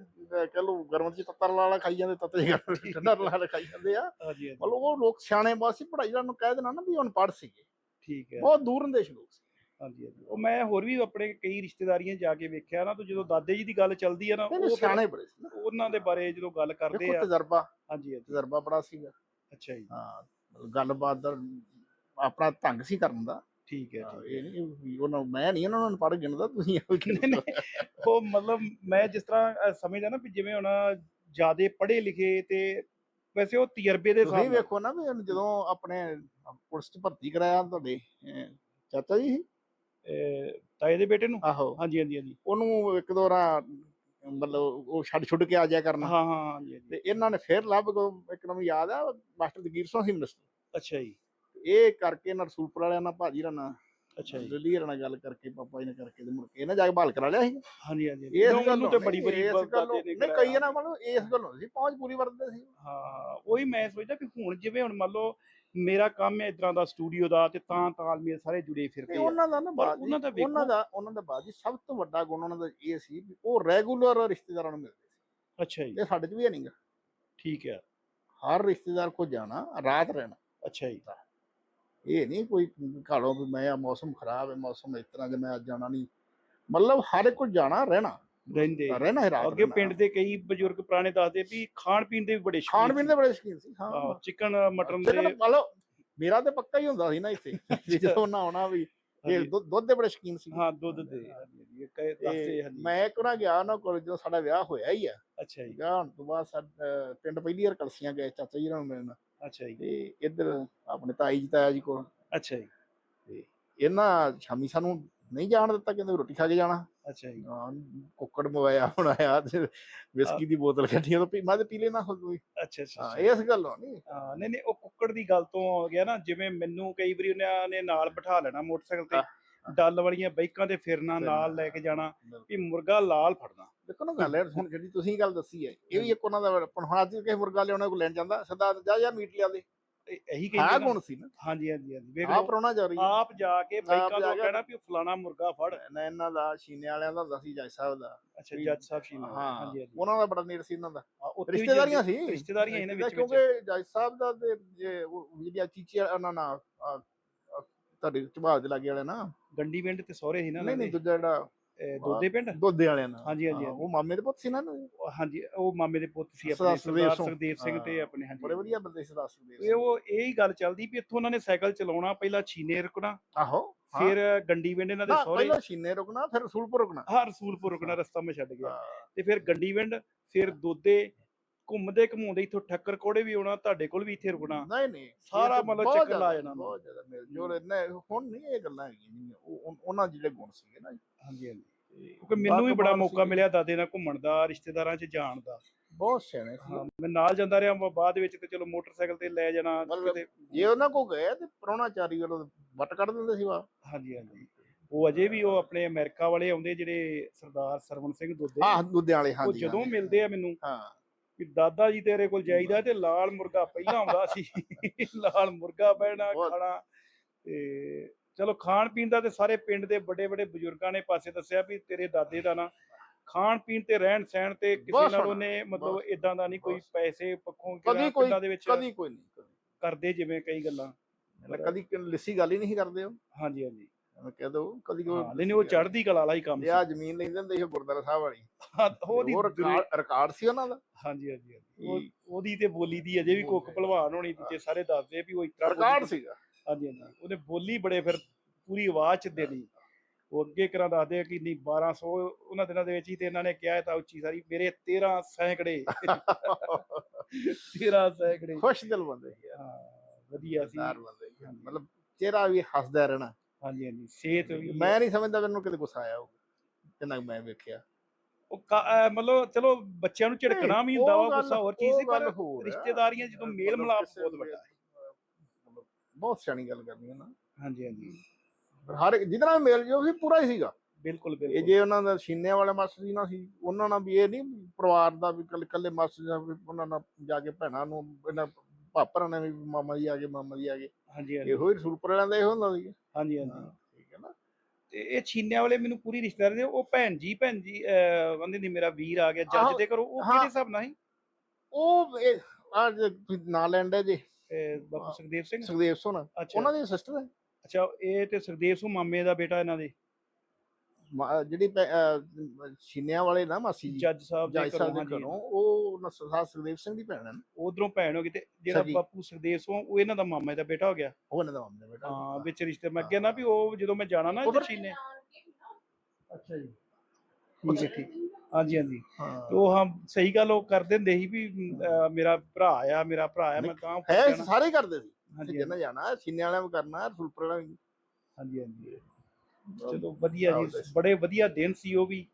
ਕਹਿ ਲਓ ਗਰਮ ਚ ਤੱਤਰ ਲਾਲਾ ਖਾਈ ਜਾਂਦੇ ਤੱਤੇ ਠੰਡਾ ਲਾਲਾ ਖਾਈ ਜਾਂਦੇ ਆ। ਮਤਲਬ ਉਹ ਲੋਕ ਸਿਆਣੇ ਬਾਸੀ ਵਾਲਿਆਂ ਨੂੰ ਕਹਿ ਦੇਣਾ ਨਾ ਵੀ ਹੁਣ ਪੜ੍ਹ ਸੀਗੇ। ਠੀਕ ਹੈ। ਬਹੁਤ ਦੂਰ ਅੰਦੇਸ਼ ਲੋਕ। ਸੀ ਹਾਂਜੀ ਹਾਂਜੀ। ਉਹ ਮੈਂ ਹੋਰ ਵੀ ਆਪਣੇ ਕਈ ਰਿਸ਼ਤੇਦਾਰੀਆਂ ਜਾ ਕੇ ਵੇਖਿਆ ਨਾ ਤਾਂ ਜਦੋਂ ਦਾਦੇ ਜੀ ਦੀ ਗੱਲ ਚੱਲਦੀ ਆ ਨਾ ਉਹ ਸਿਆਣੇ ਬੜੇ ਸੀ ਉਹਨਾਂ ਦੇ ਬਾਰੇ ਜਦੋਂ ਗੱਲ ਕਰਦੇ ਆ। ਤਜਰਬਾ। ਹਾਂਜੀ ਤਜਰਬਾ ਬੜਾ ਸੀਗਾ। ਅੱਛਾ ਜੀ। ਹਾਂ ਗੱਲਬਾਤ ਦਾ ਆਪਣਾ ਢੰਗ ਸੀ ਕਰਨ ਦਾ। ਠੀਕ ਹੈ ਹਾਂ, ਇਹ ਨਹੀਂ ਵੀ ਉਹਨਾਂ ਮੈਂ ਨਹੀਂ ਉਹਨਾਂ ਨੂੰ ਪੜ੍ਹ ਗਿਣਦਾ ਤੁਸੀਂ ਇਹੋ ਜਿਹੇ ਨਹੀਂ। ਉਹ ਮਤਲਬ ਮੈਂ ਜਿਸ ਤਰ੍ਹਾਂ ਸਮਝਦਾ ਨਾ ਵੀ ਜਿਵੇਂ ਹੁਣ ਜਿਆਦੇ ਪੜ੍ਹੇ ਲਿਖੇ ਤੇ ਵੈਸੇ ਉਹ ਤਜਰਬੇ ਦੇ ਤੁਸੀਂ ਹਿਸਾਬ ਨਾਲ ਵੇਖੋ ਨਾ ਵੀ ਹੁਣ ਜਦੋਂ ਆਪਣੇ ਪੁਲਿਸ ਚ ਭਰਤੀ ਕਰਾਇਆ ਤੁਹਾਡੇ ਅਹ, ਚਾਚਾ ਜੀ? ਸੀ? ਅਹ, ਤਾਏ ਦੇ ਬੇਟੇ ਨੂੰ? ਆਹੋ। ਹਾਂਜੀ ਹਾਂਜੀ ਹਾਂਜੀ। ਉਹਨੂੰ ਇੱਕ ਦੋ ਵਾਰ ਮਤਲਬ ਉਹ ਛੱਡ ਛੁੱਟ ਕੇ ਆ ਜਾਇਆ ਕਰਨਾ। ਹਾਂ ਹਾਂ ਹਾਂਜੀ ਹਾਂਜੀ। ਤੇ ਇਹਨਾਂ ਨੇ ਫੇਰ ਲੱਭ ਕੋ ਇੱਕ ਨਵੀਂ ਯਾਦ ਆ ਮਾਸਟਰ ਜਗੀਰ ਸਿੰਘ ਸੀ ਮਿਨਿਸਟਰ ਅੱਛਾ ਜੀ। ਇਹ ਕਰਕੇ ਨਾ ਰਸੂਲਪੁਰ ਵਾਲਿਆਂ ਨਾਲ ਭਾਜੀ ਰਣਾ ਅੱਛਾ ਜੀ। ਦਿੱਲੀ ਨਾਲ ਗੱਲ ਕਰਕੇ ਪਾਪਾ ਜੀ ਨੇ ਕਰਕੇ ਤੇ ਮੁੜ ਕੇ ਇਹਨਾਂ ਜਾ ਕੇ ਬਹਾਲ ਕਰਾ ਲਿਆ ਸੀ। ਹਾਂਜੀ ਹਾਂਜੀ ਇਸ ਗੱਲੋਂ ਤੇ ਬੜੀ ਬੜੀ ਨੇ ਨਹੀਂ। ਕਈ ਨਾ ਮਤਲਬ ਇਸ ਗੱਲੋਂ ਸੀ ਪਹੁੰਚ ਪੂਰੀ ਵਰਤਦੇ ਸੀ। ਹਾਂ ਉਹੀ ਮੈਂ ਸੋਚਦਾ ਕਿ ਹੁਣ ਜਿਵੇਂ ਹੁਣ ਮੰਨ ਲਓ ਮੇਰਾ ਕੰਮ ਹੈ ਇਦਾਂ ਦਾ ਸਟੂਡੀਓ ਦਾ ਤੇ ਤਾਂ ਤਾਲਮੇਲ ਸਾਰੇ ਜੁੜੇ ਫਿਰਦੇ ਤੇ ਉਹਨਾਂ ਦਾ ਨਾ ਬਾਜੀ ਉਹਨਾਂ ਦਾ ਉਹਨਾਂ ਦਾ ਉਹਨਾਂ ਦਾ ਬਾਜੀ ਸਭ ਤੋਂ ਵੱਡਾ ਗੁਣ ਉਹਨਾਂ ਦਾ ਇਹ ਸੀ ਵੀ ਉਹ ਰੈਗੂਲਰ ਰਿਸ਼ਤੇਦਾਰਾਂ ਨੂੰ ਮਿਲਦੇ ਸੀ। ਅੱਛਾ ਜੀ। ਇਹ ਸਾਡੇ 'ਚ ਵੀ ਹੈ ਨਹੀਂਗਾ ਠੀਕ ਹੈ। ਹਰ ਰਿਸ਼ਤੇਦਾਰ ਕੋ ਜਾਣਾ ਰਾਤ ਰਹਿਣਾ। ਅੱਛਾ ਜੀ। ਇਹ ਨਹੀਂ ਕੋਈ ਘਾੜੋਂ ਵੀ ਮੈਂ ਆ ਮੌਸਮ ਖਰਾਬ ਹੈ ਮੌਸਮ ਇਸ ਤਰ੍ਹਾਂ ਜੇ ਮੈਂ ਅੱਜ ਜਾਣਾ ਨਹੀਂ। ਮਤਲਬ ਹਰ ਇੱਕ ਕੋ ਜਾਣਾ ਰਹਿਣਾ। ਰਹਿੰਦੇ। ਰਹਿਣਾ ਹੈ ਰਾਤ ਅੱਗੇ। ਪਿੰਡ ਦੇ ਕਈ ਬਜ਼ੁਰਗ ਪੁਰਾਣੇ ਦੱਸਦੇ ਵੀ ਖਾਣ ਪੀਣ ਦੇ ਵੀ ਬੜੇ ਸ਼ੌਕੀਨ ਖਾਣ ਪੀਣ ਦੇ ਬੜੇ ਸ਼ੌਕੀਨ ਸੀ ਹਾਂ। ਚਿਕਨ ਮਟਨ ਦੇ। ਮਤਲਬ ਮੇਰਾ ਤੇ ਪੱਕਾ ਹੀ ਹੁੰਦਾ ਸੀ ਨਾ ਇੱਥੇ। ਜਦੋਂ ਨਾ ਆਉਣਾ ਵੀ ਇਹ। ਦੁੱਧ ਦੇ ਬੜੇ ਸ਼ੌਕੀਨ ਸੀ। ਹਾਂ ਦੁੱਧ ਦੇ। ਮੈਂ ਇੱਕ ਵਾਰ ਗਿਆ ਉਹਨਾਂ ਕੋਲ ਜਦੋਂ ਸਾਡਾ ਵਿਆਹ ਹੋਇਆ ਹੀ ਆ। ਅੱਛਾ ਜੀ। ਵਿਆਹ ਤੋਂ ਬਾਅਦ ਸਾਡਾ ਪਿੰਡ ਪਹਿਲੀ ਵਾਰ ਕਲਸੀਆਂ ਗਏ ਚਾਚਾ ਜੀ ਨਾਲ। ਮਿਲਣ ਅੱਛਾ ਜੀ। ਤੇ ਇੱਧਰ ਆਪਣੇ ਤਾਈ ਜੀ ਤਾਇਆ ਜੀ ਕੋਲ। ਅੱਛਾ ਜੀ। ਤੇ ਇਹਨਾਂ ਸ਼ਾਮੀ ਸਾਨੂੰ ਨਹੀਂ ਜਾਣ ਦਿੱਤਾ ਕਹਿੰਦੇ ਰੋਟੀ ਖਾ ਕੇ ਜਾਣਾ। ਅੱਛਾ ਜੀ। ਹਾਂ, ਕੁੱਕੜ ਮਵਾਇਆ ਬਣਾਇਆ ਤੇ ਵਿਸਕੀ ਦੀ ਬੋਤਲ ਕੱਢੀ ਉਹ ਪੀ ਮੈਂ ਤੇ ਪੀ ਲੈਣਾ ਕੋਈ ਅੱਛਾ ਅੱਛਾ ਹਾਂ। ਇਸ ਗੱਲੋਂ ਨਹੀਂ ਹਾਂ ਨਹੀਂ ਨਹੀਂ ਉਹ ਕੁੱਕੜ ਦੀ ਗੱਲ ਤੋਂ ਆ ਗਿਆ ਨਾ ਜਿਵੇਂ ਮੈਨੂੰ ਕਈ ਵਾਰੀ ਉਹਨਾਂ ਨੇ ਨਾਲ ਬਿਠਾ ਲੈਣਾ ਮੋਟਰਸਾਈਕਲ ਤੇ ਡੱਲ ਵਾਲੀਆਂ ਬਾਈਕਾਂ ਤੇ ਫਿਰਨਾ। ਨਾਲ ਲੈ ਕੇ ਜਾਣਾ ਵੀ ਮੁਰਗਾ ਲਾਲ ਫੜਨਾ। ਦੇਖੋ ਨਾ ਗੱਲ ਹੈ ਹੁਣ ਜਿਹੜੀ ਤੁਸੀਂ ਗੱਲ ਦੱਸੀ ਹੈ ਇਹ ਵੀ ਇੱਕ ਉਹਨਾਂ ਦਾ ਹੁਣ ਹੁਣ ਅੱਜ ਕਿਸੇ ਮੁਰਗਾ ਲਿਆਉਣਾ ਕੋਈ ਲੈਣ ਜਾਂਦਾ ਸਦਾ ਜਾ ਯਾਰ ਮੀਟ ਲਿਆ ਦੇ। ਇਹ- ਕਹਿੰਦੇ ਨਾ ਗੁਣ ਸੀ ਨਾ। ਹਾਂਜੀ ਹਾਂਜੀ ਹਾਂਜੀ ਵੇਖ ਆਪ ਪਰੋਣਾ ਜਾ ਰਹੀ ਆਪ ਜਾ ਕੇ ਬਾਈਕਾਂ ਜਾ ਤੋਂ ਕੇ- ਕਹਿਣਾ ਵੀ ਫਲਾਣਾ ਮੁਰਗਾ ਫੜ। ਨਾ ਇਹਨਾਂ ਦਾ ਸ਼ੀਨੇ ਵਾਲਿਆਂ ਦਾ ਹੁੰਦਾ ਸੀ ਜੱਜ ਸਾਹਿਬ ਦਾ। ਅੱਛਾ ਜੱਜ ਸਾਹਿਬ ਸ਼ੀਨਾ ਹਾਂਜੀ ਹਾਂਜੀ। ਉਹਨਾਂ ਦਾ ਬੜਾ ਨੇੜ ਸੀ ਇਹਨਾਂ ਦਾ। ਰਿਸ਼ਤੇਦਾਰੀਆਂ ਸੀ। ਰਿਸ਼ਤੇਦਾਰੀਆਂ ਇਹਨਾਂ ਵਿੱਚ ਕਿਉਂਕਿ ਜੱਜ ਸਾਹਿਬ ਦਾ ਤੇ ਜੇ ਉਹ ਜਿਹੜੀਆਂ ਚੀਚੀ ਉਹਨਾਂ ਨਾਲ ਆ, ਆ, ਤੁਹਾਡੇ ਝਬਾਲ ਦੇ ਲਾਗੇ ਵਾਲੇ ਨਾ। ਗੰਡੀ ਪਿੰਡ ਤੇ ਸਹੁਰੇ ਸੀ ਨਾ ਨਹੀਂ ਨਹੀਂ ਦੂਜਾ ਜਿਹੜਾ ਇਹ ਦੋਦੇ ਪਿੰਡ ਦੋਦੇ ਵਾਲਿਆਂ ਨਾਲ ਹਾਂਜੀ, ਹਾਂਜੀ, ਹਾਂ। ਉਹ ਮਾਮੇ ਦੇ ਪੁੱਤ ਸੀ ਨਾ ਇਹਨਾਂ ਦੇ। ਉਹ ਹਾਂਜੀ ਉਹ ਮਾਮੇ ਦੇ ਪੁੱਤ ਸੀ ਆਪਣੇ ਸਰਦਾਰ ਸੁਖਦੇਵ ਸੁਖਦੇਵ ਸਿੰਘ ਹਾਂ। ਤੇ ਆਪਣੇ ਹਾਂਜੀ ਬੜੇ ਵਧੀਆ ਬੰਦੇ ਸੀ ਦਾਸ ਸੁਖਦੇਵ ਇਹ। ਉਹ ਇਹ ਹੀ ਗੱਲ ਚੱਲਦੀ ਵੀ ਇੱਥੋਂ ਉਹਨਾਂ ਨੇ ਸਾਈਕਲ ਚਲਾਉਣਾ ਪਹਿਲਾਂ ਛੀਨੇ ਰੁਕਣਾ ਆਹੋ ਹਾਂ। ਫਿਰ ਗੰਡੀ ਪਿੰਡ ਇਹਨਾਂ ਦੇ ਨਾ, ਸਹੁਰੇ ਪਹਿਲਾਂ ਸ਼ੀਨੇ ਰੁਕਣਾ ਫਿਰ ਰਸੂਲਪੁਰ ਰੁਕਣਾ ਹਾਂ ਰਸੂਲਪੁਰ ਰੁਕਣਾ ਰਸਤਾ ਮੈਂ ਛੱਡ ਗਿਆ ਹਾਂ। ਤੇ ਫਿਰ ਗੰਡੀ ਪਿੰਡ ਫਿਰ ਦੋਦੇ ਘੁੰਮਦੇ ਘਮਾਉਂਦੇ ਇੱਥੋਂ ਠੱਕਰ ਕੋੜੇ ਵੀ ਆਉਣਾ ਤੁਹਾਡੇ ਕੋਲ ਵੀ ਇੱਥੇ ਰੁਕਣਾ। ਨਹੀਂ ਨਹੀਂ ਸਾਰਾ ਮਤਲਬ ਚੱਕਰ ਲਾ ਜਾਣਾ। ਬਹੁਤ ਜ਼ਿਆਦਾ ਮਿਲ ਜੋਲ ਇੰਨਾ ਹੁਣ ਨਹੀਂ ਇਹ ਗੱਲਾਂ ਹੈਗੀਆਂ ਉਹ- ਉਹਨਾਂ ਜਿਹੜੇ ਗੁਣ ਸੀਗੇ ਨਾ ਹਾਂਜੀ ਹਾਂਜੀ। ਕਿਉਂਕਿ ਮੈਨੂੰ ਵੀ ਬੜਾ ਮੌਕਾ। ਮਿਲਿਆ ਦਾਦੇ ਨਾਲ ਘੁੰਮਣ ਦਾ ਰਿਸ਼ਤੇਦਾਰਾਂ 'ਚ ਜਾਣ ਦਾ। ਬਹੁਤ ਸਿਆਣੇ ਸੀ। ਹਾਂ, ਮੈਂ ਨਾਲ ਜਾਂਦਾ ਰਿਹਾ ਬਾਅਦ ਵਿੱਚ ਤੇ ਚਲੋ ਮੋਟਰਸਾਈਕਲ ਤੇ ਲੈ ਜਾਣਾ ਕਿਤੇ ਜੇ ਉਹਨਾਂ ਕੋ ਗਏ ਤੇ ਪ੍ਰਾਹੁਣਾਚਾਰੀ ਵੱਲੋਂ ਵੱਟ ਕੱਢ ਦਿੰਦੇ ਸੀ ਵਾ ਹਾਂਜੀ ਹਾਂਜੀ। ਉਹ ਅਜੇ ਵੀ ਉਹ ਆਪਣੇ ਅਮਰੀਕਾ ਵਾਲੇ ਆਉਂਦੇ ਜਿਹੜੇ ਸਰਦਾਰ ਸਰਵਨ ਸਿੰਘ ਦੁੱਦੇ ਆਹ ਦੁੱਧਿਆਂ ਵਾਲੇ ਉਹ ਹਾਂਜੀ। ਜਦੋਂ। ਮਿਲਦੇ ਆ ਮੈਨੂੰ ਹਾਂ। ਵੀ ਦਾਦਾ ਜੀ ਤੇਰੇ ਕੋਲ ਜਾਈਦਾ ਤੇ ਲਾਲ ਮੁਰਗਾ ਪਹਿਲਾਂ ਆਉਂਦਾ ਸੀ। ਲਾਲ ਮੁਰਗਾ ਬਹੁਤ- ਖਾਣਾ। ਤੇ ਚਲੋ ਖਾਣ ਪੀਣ ਦਾ ਤੇ ਸਾਰੇ ਪਿੰਡ ਦੇ ਵੱਡੇ ਵੱਡੇ ਬਜ਼ੁਰਗਾਂ ਨੇ ਪਾਸੇ ਦੱਸਿਆ ਵੀ ਤੇਰੇ ਦਾਦੇ ਦਾ ਨਾ ਖਾਣ ਪੀਣ ਤੇ ਰਹਿਣ ਸਹਿਣ ਤੇ ਕਿਸੇ ਨਾਲ ਉਹਨੇ ਮਤਲਬ ਇਦਾਂ ਦਾ ਨਹੀਂ ਕੋਈ। ਪੈਸੇ ਪੱਖੋਂ ਕਿਹੜਾ ਪਿੰਡਾਂ ਦੇ ਵਿੱਚ ਕਦੀ ਕੋਈ ਨਹੀਂ ਕਰਦੇ ਜਿਵੇਂ ਕਈ ਗੱਲਾਂ। ਕਦੀ ਕ- ਲਿੱਸੀ ਗੱਲ ਹੀ ਨਹੀਂ ਕਰਦੇ ਹਾਂਜੀ ਹਾਂਜੀ। ਮੈਂ ਕਹਿ ਦੋ ਕਦੀ ਹਾਂ ਨਹੀਂ ਨਹੀਂ ਉਹ ਚੜ੍ਹਦੀ ਕਲਾ ਵਾਲਾ ਹੀ ਕੰਮ ਸੀ। ਆ ਜ਼ਮੀਨ ਲੈਂਦੇ ਹੁੰਦੇ ਸੀ ਗੁਰਦਾਰਾ ਸਾਹਿਬ ਵਾਲੀ। ਉਹਦੀ ਉਹ ਰਿਕਾਰਡ ਸੀ ਉਹਨਾਂ ਦਾ। ਹਾਂਜੀ ਹਾਂਜੀ। ਉਹ- ਉਹਦੀ ਤੇ ਬੋਲੀ ਦੀ ਅਜੇ ਵੀ ਕੁੱਕ ਭਲਵਾਨ ਹੋਣੀ ਤੇ ਸਾਰੇ ਦੱਸਦੇ ਵੀ ਉਹ ਇਸ ਤਰ੍ਹਾਂ ਰਿਕਾਰਡ ਸੀਗਾ। ਹਾਂਜੀ ਹਾਂਜੀ। ਉਹਨੇ ਬੋਲੀ ਬੜੇ ਫਿਰ ਪੂਰੀ ਆਵਾਜ਼ ਚ ਦੇਣੀ ਉਹ ਅੱਗੇ ਕਰਾਂ ਦੱਸਦੇ ਕਿ ਨਹੀਂ 1200 ਉਹਨਾਂ ਦਿਨਾਂ ਦੇ ਵਿੱਚ ਹੀ ਤੇ ਇਹਨਾਂ ਨੇ ਕਿਹਾ ਤਾਂ ਉੱਚੀ ਸਾਰੀ ਮੇਰੇ 13 ਸੈਂਕੜੇ। 13 ਸੈਂਕੜੇ। ਖੁਸ਼ ਦਿਲ ਬੰਦੇ ਹਾਂ ਵਧੀਆ ਸੀ। ਮਤਲਬ ਚਿਹਰਾ ਵੀ ਹੱਸਦਾ ਰਹਿਣਾ। ਹਾਂਜੀ ਹਾਂਜੀ। ਸਿਹਤ ਵੀ ਮੈਂ ਨਹੀਂ ਸਮਝਦਾ ਮੈਨੂੰ ਕਿਤੇ ਗੁੱਸਾ ਆਇਆ ਹੋਊਗਾ ਜਿੰਨਾ ਕੁ ਮੈਂ ਵੇਖਿਆ। ਉਹ ਕਾ- ਅਹ ਮਤਲਬ ਚਲੋ ਬੱਚਿਆਂ ਨੂੰ ਝਿੜਕਣਾ ਵੀ ਹੁੰਦਾ ਉਹ ਵਾ ਗੁੱਸਾ ਹੋਰ ਚੀਜ਼ ਉਹ ਸੀ ਪਰ। ਰਿਸ਼ਤੇਦਾਰੀਆਂ ਜਦੋਂ ਮੇਲ ਮਿਲਾਪ ਬਹੁਤ ਵੱਡਾ ਹੈ। ਮਤਲਬ ਬਹੁਤ ਸਿਆਣੀ ਗੱਲ ਕਰਨੀ ਹੈ ਨਾ। ਹਾਂਜੀ ਹਾਂਜੀ। ਪਰ ਹਰ ਇੱਕ ਜਿਹਦੇ ਨਾਲ ਮੇਲ ਜੋ ਸੀ ਪੂਰਾ ਹੀ ਸੀਗਾ। ਬਿਲਕੁਲ ਇਹ ਬਿਲਕੁਲ। ਜੇ ਉਹਨਾਂ ਦਾ ਸੀਨੇ ਵਾਲੇ ਮਾਸਟਰ ਜੀ ਨਾਲ ਸੀ ਉਹਨਾਂ ਨਾਲ ਵੀ ਇਹ ਨਹੀਂ ਪਰਿਵਾਰ ਦਾ ਵੀ ਕੱਲੇ ਕੱਲੇ ਮਾਸਟਰ ਜੀ ਨਾਲ ਵੀ ਉਹਨਾਂ ਨਾਲ ਜਾ ਕੇ ਭੈਣਾਂ ਨੂੰ ਇਹਨਾਂ ਪਾਪਰਾਂ ਨੇ ਵੀ ਮਾਮਾ ਜੀ ਆ ਗਏ ਮਾਮਾ ਜੀ ਆ ਗਏ। ਹਾਂਜੀ ਹਾਂਜੀ। ਇਹੋ ਹੀ ਰਸੂਲਪੁਰ ਵਾਲਿਆਂ ਦਾ ਇਹੋ ਹੁੰਦਾ ਸੀ ਹਾਂਜੀ ਹਾਂਜੀ। ਠੀਕ ਹੈ ਨਾ। ਤੇ ਇਹ ਛੀਨਿਆਂ ਵਾਲੇ ਮੈਨੂੰ ਪੂਰੀ ਰਿਸ਼ਤੇਦਾਰੀ ਦੇ ਉਹ ਭੈਣ ਜੀ ਭੈਣ ਜੀ ਕਹਿੰਦੇ ਨਹੀਂ ਮੇਰਾ ਵੀਰ ਆ ਗਿਆ ਜੱਜ ਦੇ ਕਰੋ ਉਹ ਹਾਂ। ਕਿਹੜੇ ਹਿਸਾਬ ਨਾਲ ਸੀ? ਉਹ ਅੱਜ ਨਾਂ ਲੈਂਦੇ ਜੇ। ਬਾਪੂ ਸੁਖਦੇਵ ਸਿੰਘ? ਸੁਖਦੇਵ ਸੋਨਾ ਉਹਨਾਂ ਦੀ ਸਿਸਟਰ ਹੈ। ਅੱਛਾ ਇਹ ਤੇ ਸੁਖਦੇਵ ਸਿੰਘ ਮਾਮੇ ਦਾ ਬੇਟਾ ਇਹਨਾਂ ਦੇ। ਮਾ- ਜਿਹੜੀ ਅਹ ਛੀਨਿਆਂ ਵਾਲੇ ਨਾ ਮਾਸੀ ਜੀ ਜੱਜ ਸਾਹਿਬ ਦੇ ਜੱਜ ਸਾਹਿਬ ਦੇ ਘਰੋਂ ਘਰੋਂ ਉਹ ਨਸਾ ਸੁਖਦੇਵ ਸਿੰਘ ਦੀ ਭੈਣ ਹੈ ਨਾ। ਉਧਰੋਂ ਭੈਣ ਹੋ ਗਈ ਤੇ ਜਿਹੜਾ। ਬਾਪੂ ਸੁਖਦੇਵ ਸਿੰਘ ਉਹ ਇਹਨਾਂ ਦਾ ਮਾਮੇ ਦਾ ਬੇਟਾ ਹੋ ਗਿਆ। ਉਹ ਇਹਨਾਂ ਦਾ ਮਾਮਾ ਬੇਟਾ ਹਾਂ ਵਿੱਚ ਰਿਸ਼ਤੇ ਮੈਂ ਅੱਗੇ ਨਾ ਵੀ ਉਹ ਜਦੋਂ ਮੈਂ ਜਾਣਾ ਨਾ ਇੱਧਰ ਉਧਰ- ਛੀਨੇ। ਅੱਛਾ ਜੀ। ਠੀਕ ਹੈ ਠੀਕ। ਹਾਂਜੀ ਹਾਂਜੀ। ਹਾਂ। ਤੇ ਉਹ ਹਾਂ ਸਹੀ ਗੱਲ ਉਹ ਕਰਦੇ ਹੁੰਦੇ ਸੀ ਵੀ ਅਹ, ਮੇਰਾ ਭਰਾ ਆ ਮੇਰਾ ਭਰਾ ਆ ਮੈਂ ਤਾਂ ਹੈ। ਸਾਰੇ ਕਰਦੇ ਸੀ। ਹਾਂਜੀ ਜਿੰਨਾ ਜਾਣਾ ਸੀਨੇ ਵਾਲਿਆਂ ਵੀ ਕਰਨਾ ਰਸੂਲਪੁਰ ਵਾਲਿਆਂ ਵੀ ਹਾਂਜੀ ਹਾਂਜੀ। ਚਲੋ ਵਧੀਆ ਜੀ ਬੜੇ ਵਧੀਆ ਦਿਨ ਸੀ ਉਹ ਵੀ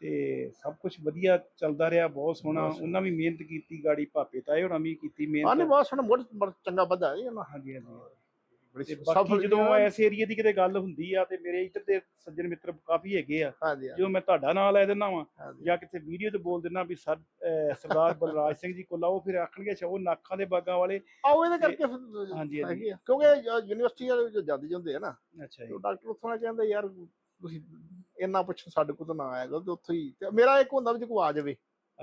ਤੇ ਸਭ ਕੁਝ ਵਧੀਆ ਚੱਲਦਾ ਰਿਹਾ ਬਹੁਤ ਸੋਹਣਾ। ਉਹਨਾਂ ਵੀ ਮਿਹਨਤ ਕੀਤੀ ਗਾੜੀ ਭਾਪੇ ਤਾਏ ਹੋਣਾ ਵੀ ਕੀਤੀ ਮਿਹਨਤ ਨਹੀਂ ਬਹੁਤ ਸੋਹਣਾ ਬਹੁਤ ਚੰਗਾ ਹੈ ਉਹਨਾਂ। ਹਾਂਜੀ ਹਾਂਜੀ। ਤੇ ਬਾਕੀ ਜਦੋਂ ਇਸ ਏਰੀਆ ਦੀ ਕਿਤੇ ਗੱਲ ਹੁੰਦੀ ਆ ਤੇ ਮੇਰੇ ਇੱਧਰ ਦੇ ਸੱਜਣ ਮਿੱਤਰ ਕਾਫੀ ਹੈਗੇ ਆ। ਜਦੋਂ ਮੈਂ ਤੁਹਾਡਾ ਨਾਂ ਲੈ ਦਿੰਦਾ ਵਾਂ ਜਾਂ ਕਿਤੇ ਵੀਡੀਓ ਤੇ ਬੋਲ ਦਿੰਦਾ ਵੀ ਸਰਦਾਰ ਬਲਰਾਜ ਸਿੰਘ ਜੀ ਕੋਲ ਆਓ ਫਿਰ ਆਖਣਗੇ ਅੱਛਾ ਉਹ ਨਾਖਾਂ ਦੇ ਬਾਗਾਂ ਵਾਲੇ ਆਓ ਇਹਦੇ ਕਰਕੇ ਹਾਂਜੀ। ਕਿਉਂਕਿ ਯੂਨੀਵਰਸਿਟੀ ਵਾਲੇ ਜੋ ਜਾਂਦੇ ਜਾਂਦੇ ਆ ਨਾ। ਅੱਛਾ ਜੀ। ਡਾਕਟਰ ਉੱਥੋਂ ਕਹਿੰਦੇ ਯਾਰ ਤੁਸੀਂ ਇੰਨਾ ਪੁੱਛ ਸਾਡੇ ਕੋਲ ਤਾਂ ਨਾ ਆਇਆ ਤੇ ਉੱਥੋਂ ਹੀ ਮੇਰਾ ਇੱਕ ਹੁੰਦਾ ਵੀ ਜੇ ਕੋਈ ਆ ਜਾਵੇ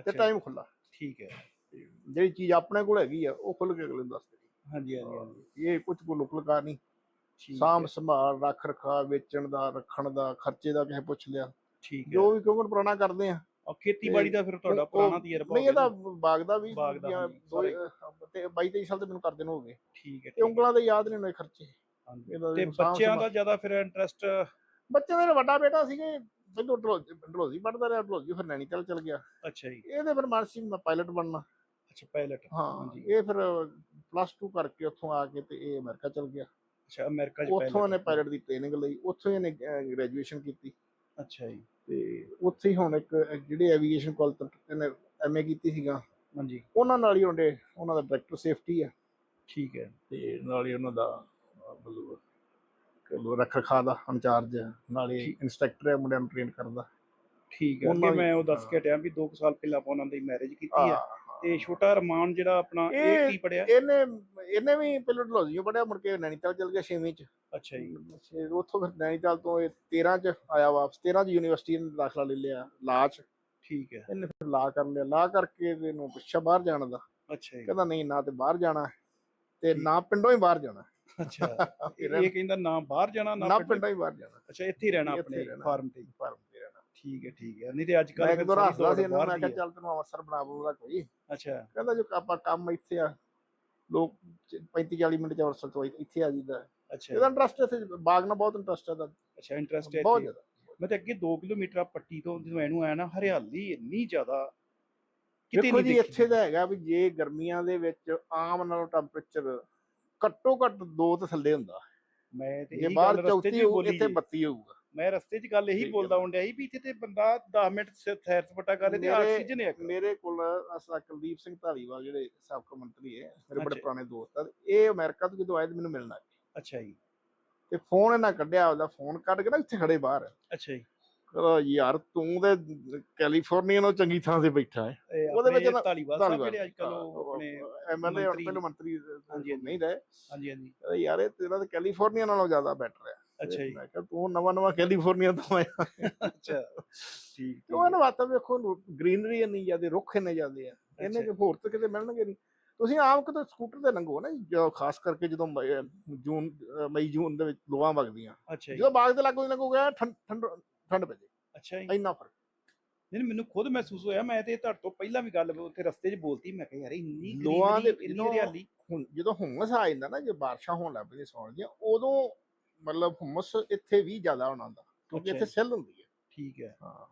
ਤੇ ਟਾਈਮ ਖੁੱਲਾ ਠੀਕ ਹੈ। ਜਿਹੜੀ ਚੀਜ਼ ਆਪਣੇ ਕੋਲ ਹੈਗੀ ਆ ਉਹ ਖੁੱਲ ਕੇ ਅਗਲੇ ਨੂੰ ਦੱਸ ਦੇ। ਹਾਂਜੀ ਹਾਂਜੀ ਹਾਂਜੀ। ਇਹ ਕੁਝ ਕੋ ਲੁਕ ਲੁਕਾ ਨਹੀਂ। ਠੀਕ ਹੈ, ਸੰਭਾਲ ਰੱਖ ਰਖਾ ਵੇਚਣ ਦਾ ਰੱਖਣ ਦਾ ਖਰਚੇ ਦਾ ਕਿਸੇ ਪੁੱਛ ਲਿਆ। ਠੀਕ ਹੈ। ਜੋ ਵੀ ਕਿਉਂਕਿ ਪੁਰਾਣਾ ਕਰਦੇ ਆ। ਔਰ ਖੇਤੀਬਾੜੀ ਦਾ ਫਿਰ ਤੁਹਾਡਾ ਪੁਰਾਣਾ ਤਜਰਬਾ ਨਹੀਂ ਇਹਦਾ ਬਾਗ ਦਾ ਵੀ ਬਾਗ ਦਾ, ਜਾਂ ਹਾਂਜੀ, ਦੋ- ਸਾਰੇ। ਤੇ 22 23 ਸਾਲ ਤੇ ਮੈਨੂੰ ਕਰਦੇ ਨੂੰ ਹੋ ਗਏ। ਠੀਕ ਹੈ ਤੇ ਉਂਗਲਾਂ ਦੇ ਯਾਦ ਨਹੀਂ ਹੋਏ ਖਰਚੇ। ਤੇ ਬੱਚਿਆਂ ਦਾ ਜ਼ਿਆਦਾ ਫਿਰ ਇੰਟਰਸਟ ਬੱਚੇ ਦਾ ਵੱਡਾ ਬੇਟਾ ਸੀਗੇ ਪਹਿਲੋਂ ਢਲੋਜੀ ਪੜਦਾ ਰਿਹਾ ਢਲੋਜੀ ਫਿਰ ਨੈਣੀਤਾਲ ਚਲ ਗਿਆ। ਅੱਛਾ ਜੀ। ਇਹਦੇ ਫਿਰ ਮਨ ਸੀ ਮੈਂ ਪਾਇਲਟ ਬਣਨਾ। ਅੱਛਾ ਪਾਇਲਟ ਹਾਂ। ਇਹ ਫਿਰ ਪਲੱਸ 2 ਕਰਕੇ ਉੱਥੋਂ ਆ ਕੇ ਤੇ ਇਹ ਅਮਰੀਕਾ ਚਲ ਗਿਆ। ਅੱਛਾ ਅਮਰੀਕਾ ਚ ਉੱਥੋਂ ਇਹਨੇ ਪਾਇਲਟ ਦੀ ਟ੍ਰੇਨਿੰਗ ਲਈ ਉੱਥੋਂ ਇਹਨੇ ਗ੍ਰੈਜੂਏਸ਼ਨ ਕੀਤੀ। ਅੱਛਾ ਜੀ। ਤੇ ਉੱਥੇ ਹੀ ਹੁਣ ਇੱਕ ਜਿਹੜੇ ਐਵੀਏਸ਼ਨ ਕਾਲਜ ਤੋਂ ਇਹਨੇ ਐਮਏ ਕੀਤੀ ਸੀਗਾ। ਹਾਂਜੀ। ਉਹਨਾਂ ਨਾਲ ਹੀ ਉਹਨੇ ਉਹਨਾਂ ਦਾ ਡਾਇਰੈਕਟਰ ਸੇਫਟੀ ਆ। ਠੀਕ ਹੈ। ਤੇ ਨਾਲ ਹੀ ਉਹਨਾਂ ਦਾ ਮਤਲਬ ਕਿ ਰੱਖ ਰਖਾ ਦਾ ਇੰਚਾਰਜ ਨਾਲ ਹੀ ਇੰਸਟ੍ਰਕਟਰ ਹੈ ਮੁੰਡਿਆਂ ਨੂੰ ਟ੍ਰੇਨ ਕਰਦਾ ਠੀਕ ਹੈ। ਦੀ- ਮੈਂ ਉਹ ਦੱਸ। ਕੇ ਹਟਿਆ ਵੀ 2 ਸਾਲ ਪਹਿਲਾਂ ਆਪਾਂ ਉਹਨਾਂ ਦੀ ਮੈਰਿਜ ਕੀਤੀ ਆ। ਤੇ ਛੋਟਾ ਰਮਾਨ ਜਿਹੜਾ ਆਪਣਾ ਇਹ ਕੀ ਪੜਿਆ ਇਹਨੇ ਇਹਨੇ ਵੀ ਪਹਿਲਾਂ ਢਲੋਜੀਓ ਪੜਿਆ ਮੁੜ ਕੇ ਨੈਣੀਤਾਲ ਚਲ ਗਿਆ 6ਵੀਂ ਚ। ਅੱਛਾ ਜੀ। ਫਿਰ ਉੱਥੋਂ ਫਿਰ ਨੈਣੀਤਾਲ ਤੋਂ ਇਹ 13 ਚ ਆਇਆ ਵਾਪਸ 13 ਚ ਯੂਨੀਵਰਸਿਟੀ ਨੇ ਦਾਖਲਾ ਲੈ ਲਿਆ ਲਾ ਚ। ਠੀਕ ਹੈ। ਇਹਨੇ ਫਿਰ ਲਾ ਕਰ ਲਿਆ ਲਾ ਕਰਕੇ ਇਹਨੂੰ ਪੁੱਛਿਆ ਬਾਹਰ ਜਾਣ ਦਾ। ਅੱਛਾ ਜੀ। ਕਹਿੰਦਾ ਨਹੀਂ ਨਾ ਤੇ ਬਾਹਰ ਜਾਣਾ ਤੇ ਨਾ ਪਿੰਡੋਂ ਹੀ ਬਾਹਰ ਜਾਣਾ ਅੱਛਾ। ਇਹ ਕਹਿੰਦਾ ਨਾ ਬਾਹਰ ਜਾਣਾ ਨਾ ਪਿੰਡ- ਹੀ ਬਾਹਰ ਜਾਣਾ। ਅੱਛਾ ਇੱਥੇ ਹੀ ਰਹਿਣਾ ਆਪਣੇ। ਫਾਰਮ ਤੇ। ਫਾਰਮ ਠੀਕ ਹੈ ਠੀਕ ਹੈ। ਨਹੀਂ ਤੇ ਅੱਜ ਮੈਂ ਕੱਲ ਇੱਕ ਦੋ ਹੱਸਦਾ ਸੀ ਇਹਨੂੰ ਮੈਂ ਕਿਹਾ ਚੱਲ ਤੈਨੂੰ ਅਵਸਰ ਬਣਾ ਬੂਗਾ ਕੋਈ। ਅੱਛਾ। ਕਹਿੰਦਾ ਜੋ ਆਪਾਂ ਕੰਮ ਇੱਥੇ ਆ ਲੋਕ 35 40 ਮਿੰਟ ਚ ਅਵਸਰ ਤੋਂ ਇੱਥੇ ਆ ਜੀਦਾ ਅੱਛਾ। ਇਹਦਾ ਇੰਟਰਸਟ ਇੱਥੇ ਬਾਗ ਨਾਲ ਬਹੁਤ ਇੰਟਰਸਟ ਹੈ ਇਹਦਾ। ਅੱਛਾ ਇੰਟਰਸਟ ਹੈ ਬਹੁਤ। ਜ਼ਿਆਦਾ। ਮੈਂ ਤੇ ਅੱਗੇ 2 ਕਿਲੋਮੀਟਰ ਆ ਪੱਟੀ ਤੋਂ ਜਦੋਂ ਇਹਨੂੰ ਆਇਆ ਨਾ ਹਰਿਆਲੀ ਇੰਨੀ ਜ਼ਿਆਦਾ ਕਿਤੇ ਨਹੀਂ ਦੇਖੀ। ਇੱਥੇ ਦਾ ਹੈਗਾ ਵੀ ਜੇ ਗਰਮੀਆਂ ਦੇ ਵਿੱਚ ਆਮ ਨਾਲੋਂ ਟੈਂਪਰੇਚਰ ਘੱਟੋ ਘੱਟ 2 ਤੋਂ ਥੱਲੇ ਹੁੰਦਾ। ਮੈਂ ਤੇ ਇਹੀ ਬਾਹਰ ਗੱਲ ਰਸਤੇ 'ਚ ਚੌਥੀ ਵੀ ਹੋਊ ਬੋਲੀ ਇੱਥੇ ਜੀ। 32 ਹੋਊਗਾ। ਮੈਂ ਰਸਤੇ 'ਚ ਗੱਲ ਇਹੀ ਬੋਲਦਾ। ਹੁੰਦਿਆ ਸੀ ਵੀ ਇੱਥੇ ਤੇ ਬੰਦਾ 10 ਮਿੰਟ ਸੈਰ ਸਪਾਟਾ ਕਰੇ ਤੇ ਮੇਰੇ- ਆਕਸੀਜਨ ਹੈ ਮੇਰੇ ਕੋਲ ਅਸਲਾ ਕੁਲਦੀਪ ਸਿੰਘ ਧਾਲੀਵਾਲ ਜਿਹੜੇ ਸਾਬਕਾ ਮੰਤਰੀ ਹੈ ਮੇਰੇ ਬੜੇ ਅੱਛਾ। ਪੁਰਾਣੇ ਦੋਸਤ ਆ ਇਹ ਅਮਰੀਕਾ ਤੋਂ ਜਦੋਂ ਆਏ ਤੇ ਮੈਨੂੰ ਮਿਲਣ ਆਏ ਅੱਛਾ ਜੀ। ਤੇ ਫੋਨ ਇਹਨਾਂ ਕੱਢਿਆ ਉਹਦਾ ਫੋਨ ਕੱਢ ਕੇ ਨਾ ਇੱਥੇ ਖੜੇ ਬਾਹਰ। ਅੱਛਾ ਜੀ। ਕਹਿੰਦਾ ਯਾਰ ਤੂੰ ਤੇ ਕੈਲੀਫੋਰਨੀਆ ਨਾਲੋਂ ਚੰਗੀ ਥਾਂ ਤੇ ਬੈਠਾ ਹੈ। ਉਹਦੇ ਵਿੱਚ ਨਾ- ਧਾਲੀਵਾਲ ਸਾਹਿਬ ਜਿਹੜੇ ਅੱਜ ਕੱਲ ਆਪਣੇ ਐਮਐਲਏ ਮੰਤਰੀ- ਪਹਿਲੇ ਮੰਤਰੀ ਹਾਂਜੀ, ਹਾਂਜੀ। ਨਹੀਂ ਰਹੇ। ਹਾਂਜੀ ਹਾਂਜੀ। ਕਹਿੰਦਾ ਯਾਰ ਇਹ ਤੇਰਾ ਤਾਂ ਕੈਲੀਫੋਰਨੀਆ ਨਾਲੋਂ ਜ਼ਿਆਦਾ ਬੈਟਰ ਹੈ। ਅੱਛਾ ਜੀ। ਮੈਂ ਕਿਹਾ ਤੂੰ ਨਵਾਂ ਨਵਾਂ ਕੈਲੀਫੋਰਨੀਆ ਤੋਂ ਆਇਆ। ਅੱਛਾ ਠੀਕ ਉਹ ਇਹਨਾਂ ਵਾਤਾਂ ਵੇਖੋ ਗ੍ਰੀਨਰੀ ਇੰਨੀ ਜ਼ਿਆਦੇ ਰੁੱਖ ਇੰਨੇ ਜ਼ਿਆਦੇ ਆ। ਇਹਨੇ। ਕਿ ਹੋਰ ਤਾਂ ਕਿਤੇ ਮਿਲਣਗੇ ਨਹੀਂ। ਤੁਸੀਂ ਆਮ ਕਿਤੇ ਸਕੂਟਰ ਤੇ ਲੰਘੋ ਨਾ ਜੀ, ਖਾਸ ਕਰਕੇ ਜਦੋਂ ਜੂਨ ਮਈ ਜੂਨ ਦੇ ਵਿੱਚ ਲੋਆਂ ਵਗਦੀਆਂ। ਜਦੋਂ ਬਾਗ ਦੇ ਲਾਗੋਂ ਦੀ ਲੰਘੋਗੇ ਠੰਡ ਠੰਡ ਪੈ ਜੇ। ਅੱਛਾ ਜੀ। ਇੰਨਾ ਫ਼ਰਕ। ਨਹੀਂ ਮੈਨੂੰ ਖੁਦ ਮਹਿਸੂਸ ਹੋਇਆ ਮੈਂ ਤੇ ਤੁਹਾਡੇ ਤੋਂ ਪਹਿਲਾਂ ਵੀ ਗੱਲ ਉੱਥੇ ਰਸਤੇ 'ਚ ਬੋਲਤੀ ਮੈਂ ਕਿਹਾ ਯਾਰ ਇੰਨੀ ਲੋਆਂ ਦੇ- ਇੰਨੀ ਹਰਿਆਲੀ। ਹੁਣ ਜਦੋਂ ਹੁਮਸ ਆ ਜਾਂਦਾ ਨਾ ਜੇ ਬਾਰਿਸ਼ਾਂ ਹੋਣ ਲੱਗ ਪੈਂਦੀਆਂ ਸੌਣ ਦੀਆਂ ਉਦੋਂ ਮਤਲਬ ਹੁਮਸ ਇੱਥੇ ਵੀ ਜ਼ਿਆਦਾ ਹੋਣਾ ਹੁੰਦਾ ਕਿਉਂਕਿ ਇੱਥੇ ਜੀ। ਸੈੱਲ ਹੁੰਦੀ ਹੈ ਠੀਕ ਹੈ ਹਾਂ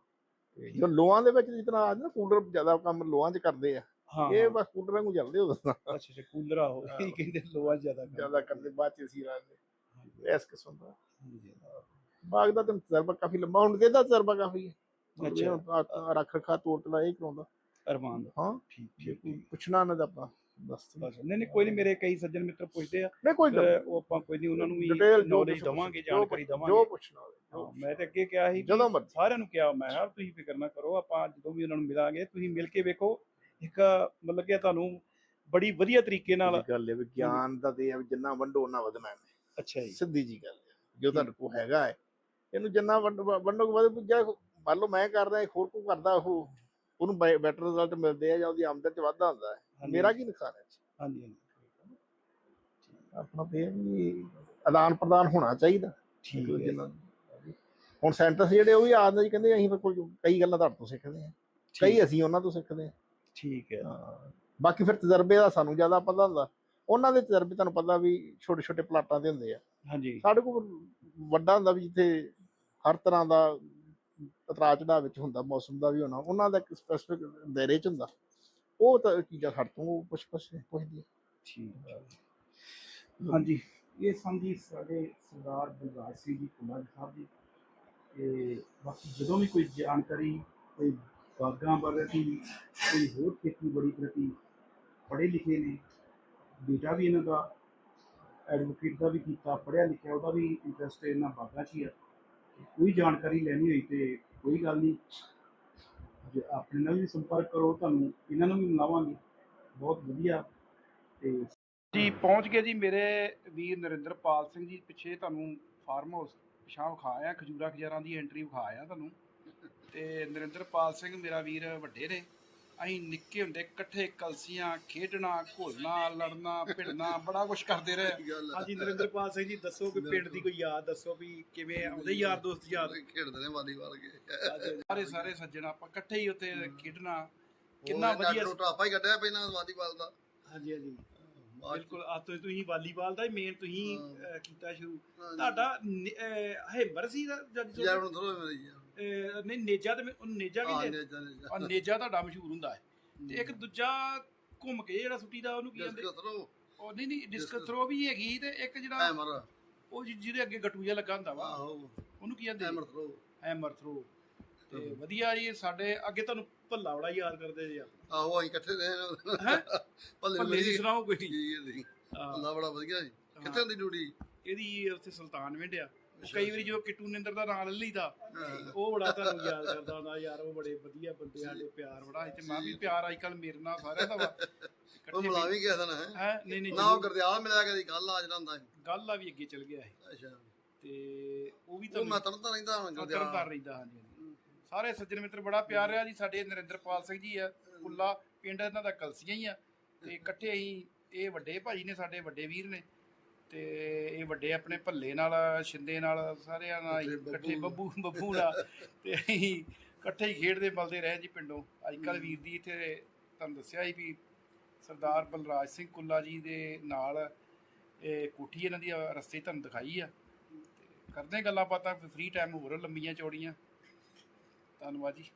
ਤੇ ਜਦੋਂ ਲੋਆਂ ਦੇ ਵਿੱਚ ਜਿਤਨਾ ਆ ਨਾ ਕੂਲਰ ਜ਼ਿਆਦਾ ਕੰਮ ਲੋਆਂ 'ਚ ਕਰਦੇ ਆ ਹਾਂ ਇਹ ਬਸ ਕੂਲਰ ਵਾਂਗੂ ਚੱਲਦੇ ਉਦੋਂ ਤਾਂ ਅੱਛਾ ਅੱਛਾ ਕੂਲਰ ਆਹੋ ਹਾਂ। ਇਹ ਕਹਿੰਦੇ ਲੋਹਾ ਜ਼ਿਆਦਾ। ਜ਼ਿਆਦਾ ਕਰਦੇ ਬਾਅਦ ਚ ਅਸੀਂ ਰਹਿੰਦੇ ਇਸ ਕਿਸਮ ਦਾ। ਬਾਗ ਦਾ ਤਾਂ ਤਜਰਬਾ ਕਾਫੀ ਲੰਬਾ ਹੁਣ ਇਹਦਾ ਤਜਰਬਾ ਕਾਫੀ ਹੈ ਅੱਛਾ। ਰੱਖ ਰਖਾ ਤੋੜ ਤਲਾ ਇਹ ਕਰਾਉਂਦਾ ਅਰਮਾਨ ਦਾ ਹਾਂ ਠੀਕ ਜੇ ਠੀਕ। ਪੁੱਛਣਾ ਨਾ ਤਾਂ ਆਪਾਂ ਨਹੀਂ ਨਹੀਂ ਕੋਈ ਨਹੀਂ ਮੇਰੇ ਕਈ ਸੱਜਣ ਮਿੱਤਰ ਪੁੱਛਦੇ ਆ। ਨਹੀਂ ਕੋਈ ਗੱਲ ਉਹ ਆਪਾਂ ਕੋਈ ਨਹੀਂ ਉਹਨਾਂ ਨੂੰ ਵੀ ਡਿਟੇਲ ਨੌਲੇਜ ਦਵਾਂਗੇ ਜਾਣਕਾਰੀ ਦਵਾਂਗੇ। ਜੋ ਪੁੱਛਣਾ ਹੋਵੇ ਮੈਂ ਤੇ ਅੱਗੇ ਕਿਹਾ ਸੀ ਜਦੋਂ ਮਰਜ਼ੀ। ਸਾਰਿਆਂ ਨੂੰ ਕਿਹਾ ਮੈਂ ਯਾਰ ਤੁਸੀਂ ਫਿਕਰ ਨਾ ਕਰੋ ਆਪਾਂ ਜਦੋਂ ਵੀ ਉਹਨਾਂ ਨੂੰ ਮਿਲਾਂਗੇ ਤੁਸੀਂ ਮਿਲ ਕੇ ਵੇਖੋ। ਇੱਕ ਮਤਲਬ ਕਿ ਤੁਹਾਨੂੰ ਬੜੀ ਵਧੀਆ ਤਰੀਕੇ ਨਾਲ ਗੱਲ ਹੈ ਵਿਗਿਆਨ ਦਾ ਤੇ ਜਿੰਨਾ ਵੰਡੋ ਉਹਨਾਂ ਵਧਣਾ ਹੈ ਅੱਛਾ ਜੀ। ਸਿੱਧੀ ਜੀ ਗੱਲ ਹੈ। ਜੋ ਤੁਹਾਡੇ ਕੋਲ ਹੈਗਾ ਹੈ ਇਹਨੂੰ ਜਿੰਨਾ ਵੰਡ- ਵੰਡੋਗੇ ਵਧ ਮੰਨ ਲਓ ਮੈਂ ਕਰਦਾ ਇੱਕ ਹੋਰ ਕੋਈ ਕਰਦਾ ਉਹ ਉਹਨੂੰ ਬੈਟਰ ਰਿਜ਼ਲਟ ਮਿਲਦੇ ਆ ਜਾਂ ਉਹਦੀ ਆਮਦਨ ਚ ਵਾਧਾ ਹੁੰਦਾ ਹੈ। ਮੇਰਾ ਕੀ ਨੁਕਸਾਨ ਹੈ ਹਾਂਜੀ ਹਾਂਜੀ। ਆਪਣਾ ਇਹ ਵੀ ਆਦਾਨ ਪ੍ਰਦਾਨ ਹੋਣਾ ਚਾਹੀਦਾ। ਠੀਕ ਹੈ ਹੁਣ ਸੈਂਟਰਸ ਜਿਹੜੇ ਉਹ ਵੀ ਆਉਂਦੇ ਜੀ ਕਹਿੰਦੇ ਅਸੀਂ ਫਿਰ ਕੋਈ ਕਈ ਗੱਲਾਂ ਤੁਹਾਡੇ ਤੋਂ ਸਿੱਖਦੇ ਹਾਂ। ਕਈ ਅਸੀਂ ਉਹਨਾਂ ਤੋਂ ਸਿੱਖਦੇ ਹਾਂ। ਠੀਕ ਹੈ। ਹਾਂ। ਬਾਕੀ ਫਿਰ ਤਜਰਬੇ ਦਾ ਸਾਨੂੰ ਜ਼ਿਆਦਾ ਪਤਾ ਹੁੰਦਾ। ਉਹਨਾਂ ਦੇ ਤਜਰਬੇ ਤੁਹਾਨੂੰ ਪਤਾ ਵੀ ਛੋਟੇ ਛੋਟੇ ਪਲਾਟਾਂ ਦੇ ਹੁੰਦੇ ਆ। ਹਾਂਜੀ। ਸਾਡੇ ਕੋਲ ਵੱਡਾ ਹੁੰਦਾ ਵੀ ਜਿੱਥੇ ਹਰ ਤਰ੍ਹਾਂ ਦਾ ਉਤਰਾਅ ਚੜਾਅ ਵਿੱਚ ਹੁੰਦਾ ਮੌਸਮ ਦਾ ਵੀ ਹੋਣਾ ਉਹਨਾਂ ਦਾ ਇੱਕ ਸਪੈਸੀਫਿਕ ਦਾਇਰੇ ਚ ਹੁੰਦਾ। ਉਹ ਤਾਂ ਚੀਜ਼ਾਂ ਸਾਡੇ ਤੋਂ ਪੁੱਛ ਪੁੱਛ ਪੁੱਛਦੀ ਠੀਕ ਹੈ ਹਾਂਜੀ। ਇਹ ਸਨ ਜੀ ਸਾਡੇ ਸਰਦਾਰ ਬਲਰਾਜ ਸਿੰਘ ਜੀ ਕੁਮਾਰ ਸਾਹਿਬ ਜੀ ਤੇ ਬਾਕੀ ਜਦੋਂ ਵੀ ਕੋਈ ਜਾਣਕਾਰੀ ਕੋਈ ਬਾਗਾਂ ਬਾਰੇ ਕੋਈ ਹੋਰ ਖੇਤੀਬਾੜੀ ਪ੍ਰਤੀ ਪੜ੍ਹੇ ਲਿਖੇ ਨੇ ਬੇਟਾ ਵੀ ਇਹਨਾਂ ਦਾ ਐਡਵੋਕੇਟ ਦਾ ਵੀ ਕੀਤਾ ਪੜ੍ਹਿਆ ਲਿਖਿਆ ਉਹਦਾ ਵੀ ਇੰਟਰਸਟ ਇਹਨਾਂ ਬਾਗਾਂ 'ਚ ਹੀ ਆ। ਕੋਈ ਜਾਣਕਾਰੀ ਲੈਣੀ ਹੋਈ ਤੇ ਕੋਈ ਗੱਲ ਨਹੀਂ। ਜੇ ਆਪਣੇ ਨਾਲ ਵੀ ਸੰਪਰਕ ਕਰੋ, ਤੁਹਾਨੂੰ ਇਹਨਾਂ ਨੂੰ ਵੀ ਮਿਲਾਵਾਂਗੇ। ਬਹੁਤ ਵਧੀਆ। ਤੇ ਜੀ, ਪਹੁੰਚ ਗਏ ਜੀ ਮੇਰੇ ਵੀਰ ਨਰਿੰਦਰਪਾਲ ਸਿੰਘ ਜੀ, ਪਿੱਛੇ ਤੁਹਾਨੂੰ ਫਾਰਮ ਹਾਊਸ ਪਿਛਾਂ ਵਿਖਾਇਆ, ਖਜੂਰਾ ਖਜਾਰਾਂ ਦੀ ਐਂਟਰੀ ਵਿਖਾਇਆ ਤੁਹਾਨੂੰ। ਤੇ ਨਰਿੰਦਰਪਾਲ ਸਿੰਘ ਮੇਰਾ ਵੀਰ ਵੱਡੇ ਨੇ। ਅਸੀਂ ਨਿੱਕੇ ਹੁੰਦੇ ਇਕੱਠੇ ਕਲਸੀਆਂ ਖੇਡਣਾ ਘੋਲਣਾ ਲੜਨਾ ਭਿੜਨਾ ਬੜਾ ਕੁਝ ਕਰਦੇ ਰਹੇ। ਹਾਂਜੀ ਨਰਿੰਦਰਪਾਲ ਸਿੰਘ ਜੀ ਦੱਸੋ ਕਿ ਪਿੰਡ ਦੀ ਕੋਈ ਯਾਦ ਦੱਸੋ ਵੀ ਕਿਵੇਂ ਆਉਂਦੇ ਯਾਰ ਦੋਸਤ ਯਾਦ? ਖੇਡਦੇ ਨੇ ਵਾਲੀਬਾਲ ਕੇ। ਸਾਰੇ ਸਾਰੇ ਸੱਜਣ ਆਪਾਂ ਇਕੱਠੇ ਹੀ ਉੱਥੇ ਖੇਡਣਾ। ਕਿੰਨਾ ਵਧੀਆ। ਟਾਪਾ ਹੀ ਕੱਢਿਆ ਪਹਿਲਾਂ ਵਾਲੀਬਾਲ ਦਾ। ਹਾਂਜੀ ਹਾਂਜੀ। ਬਿਲਕੁਲ ਆ ਤੁਸੀਂ ਤੁਸੀਂ ਵਾਲੀਬਾਲ ਦਾ ਹੀ ਮੇਨ ਤੁਸੀਂ ਕੀਤਾ ਸ਼ੁਰੂ। ਤੁਹਾਡਾ ਹੈਮਰ ਸੀ ਦਾ ਜਦ ਯਾਰ ਹੁਣ ਥੋੜਾ ਮੇਰੀ ਯਾਰ ਨਹੀਂ ਨੇਜਾ ਤੇ ਉਹ ਨੇਜਾ ਹਾਂ ਕਹਿੰਦੇ ਨੇ ਜਾਨੇ ਆ ਨੇਜਾ ਤੁਹਾਡਾ ਮਸ਼ਹੂਰ ਹੁੰਦਾ ਹੈ। ਤੇ ਇੱਕ ਦੂਜਾ ਘੁੰਮ ਕੇ ਜਿਹੜਾ ਸੁੱਟੀ ਦਾ ਉਹਨੂੰ ਕੀ ਕਹਿੰਦੇ? ਉਹ ਨਹੀਂ ਨਹੀਂ ਡਿਸਕ ਥਰੋ ਵੀ ਹੈਗੀ ਤੇ ਇੱਕ ਜਿਹੜਾ ਉਹ ਜਿਹਦੇ ਅੱਗੇ ਗਟੂ ਜਿਹਾ ਲੱਗਾ ਹੁੰਦਾ ਵਾ ਉਹਨੂੰ ਕੀ ਕਹਿੰਦੇ? ਹੈਮਰ ਥਰੋ ਹੈਮਰ ਥਰੋ ਤੇ ਵਧੀਆ ਜੀ ਸਾਡੇ ਅੱਗੇ ਤੁਹਾਨੂੰ ਭੱਲਾ ਬੜਾ ਯਾਦ ਕਰਦੇ ਜੀ ਆਹੋ ਅਸੀਂ ਇਕੱਠੇ ਰਹੇ ਹੈਂ? ਭੱਲੇ ਭੱਲੇ ਦੀ ਸੁਣਾਓ ਕੋਈ। ਜੀ ਜੀ। ਅੱਲਾ ਬੜਾ ਵਧੀਆ ਜੀ। ਕਿੱਥੇ ਦੀ ਡਿਊਟੀ? ਇਹਦੀ ਉੱਥੇ ਸੁਲਤਾਨ ਵਿੰਡਿਆ ਉਹ ਕਈ ਵਾਰੀ ਜੋ ਕਿਟੂ ਨਿੰਦਰ ਦਾ ਨਾਂ ਲੈ ਲਈਦਾ ਹਾਂ। ਉਹ ਬੜਾ ਤੁਹਾਨੂੰ ਯਾਦ ਕਰਦਾ ਹੁੰਦਾ ਯਾਰ ਉਹ ਬੜੇ ਵਧੀਆ ਬੰਦੇ ਸਾਡੇ ਪਿਆਰ ਬੜਾ ਤੇ ਮੈਂ ਵੀ ਪਿਆਰ ਅੱਜ ਕੱਲ ਮੇਰੇ ਨਾਲ ਸਾਰਿਆਂ ਦਾ ਵਾ। ਉਹ ਮਲਾਵੀ ਕਿਹਾ ਨਾ ਹੈ? ਹੈ? ਨਹੀਂ ਨਹੀਂ ਨਾ ਉਹ ਗਰਦਿਆਲ ਮਿਲਿਆ ਕਦੀ ਕੱਲ ਆ ਜਾਂਦਾ ਹੁੰਦਾ। ਗੱਲ ਆ ਵੀ ਅੱਗੇ ਚਲ ਗਿਆ ਇਹ ਅੱਛਾ। ਤੇ ਉਹ ਵੀ ਉਹ ਮੈਂ ਤੁਹਾਨੂੰ ਤੜਦਾ ਰਹਿੰਦਾ ਹਾਂ ਕਰ ਗਰਦਿਆਲ ਰਹਿੰਦਾ ਹਾਂਜੀ ਹਾਂਜੀ। ਸਾਰੇ ਸੱਜਣ ਮਿੱਤਰ ਬੜਾ ਪਿਆਰ ਰਿਹਾ ਜੀ ਸਾਡੇ ਨਰਿੰਦਰਪਾਲ ਸਿੰਘ ਜੀ ਆ ਕੁੱਲਾ ਪਿੰਡ ਇਹਨਾਂ ਦਾ ਕਲਸੀਆਂ ਹੀ ਆ। ਤੇ ਇਕੱਠੇ ਹੀ ਇਹ ਵੱਡੇ ਭਾਜੀ ਨੇ ਸਾਡੇ ਵੱਡੇ ਵੀਰ ਨੇ। ਤੇ ਇਹ ਵੱਡੇ ਆਪਣੇ ਭੱਲੇ ਨਾਲ ਸ਼ਿੰਦੇ ਨਾਲ ਸਾਰਿਆਂ ਨਾਲ। ਇਕੱਠੇ ਬੱਬੂ ਬੱਬੂ ਨਾਲ। ਤੇ ਅਸੀਂ ਇਕੱਠੇ ਹੀ ਖੇਡਦੇ ਮਲਦੇ ਰਹੇ ਜੀ ਪਿੰਡੋਂ। ਅੱਜ ਕੱਲ ਵੀਰ ਦੀ ਇੱਥੇ ਤੁਹਾਨੂੰ ਦੱਸਿਆ ਸੀ ਵੀ ਸਰਦਾਰ ਬਲਰਾਜ ਸਿੰਘ ਕੁੱਲਾ ਜੀ ਦੇ ਨਾਲ ਇਹ ਕੋਠੀ ਇਹਨਾਂ ਦੀ ਰਸਤੇ ਤੁਹਾਨੂੰ ਦਿਖਾਈ ਆ। ਕਰਦੇ ਗੱਲਾਂ ਬਾਤਾਂ ਫ੍ਰੀ ਟਾਈਮ ਹੋਰ ਲੰਮੀਆਂ ਚੌੜੀਆਂ। ਧੰਨਵਾਦ ਜੀ।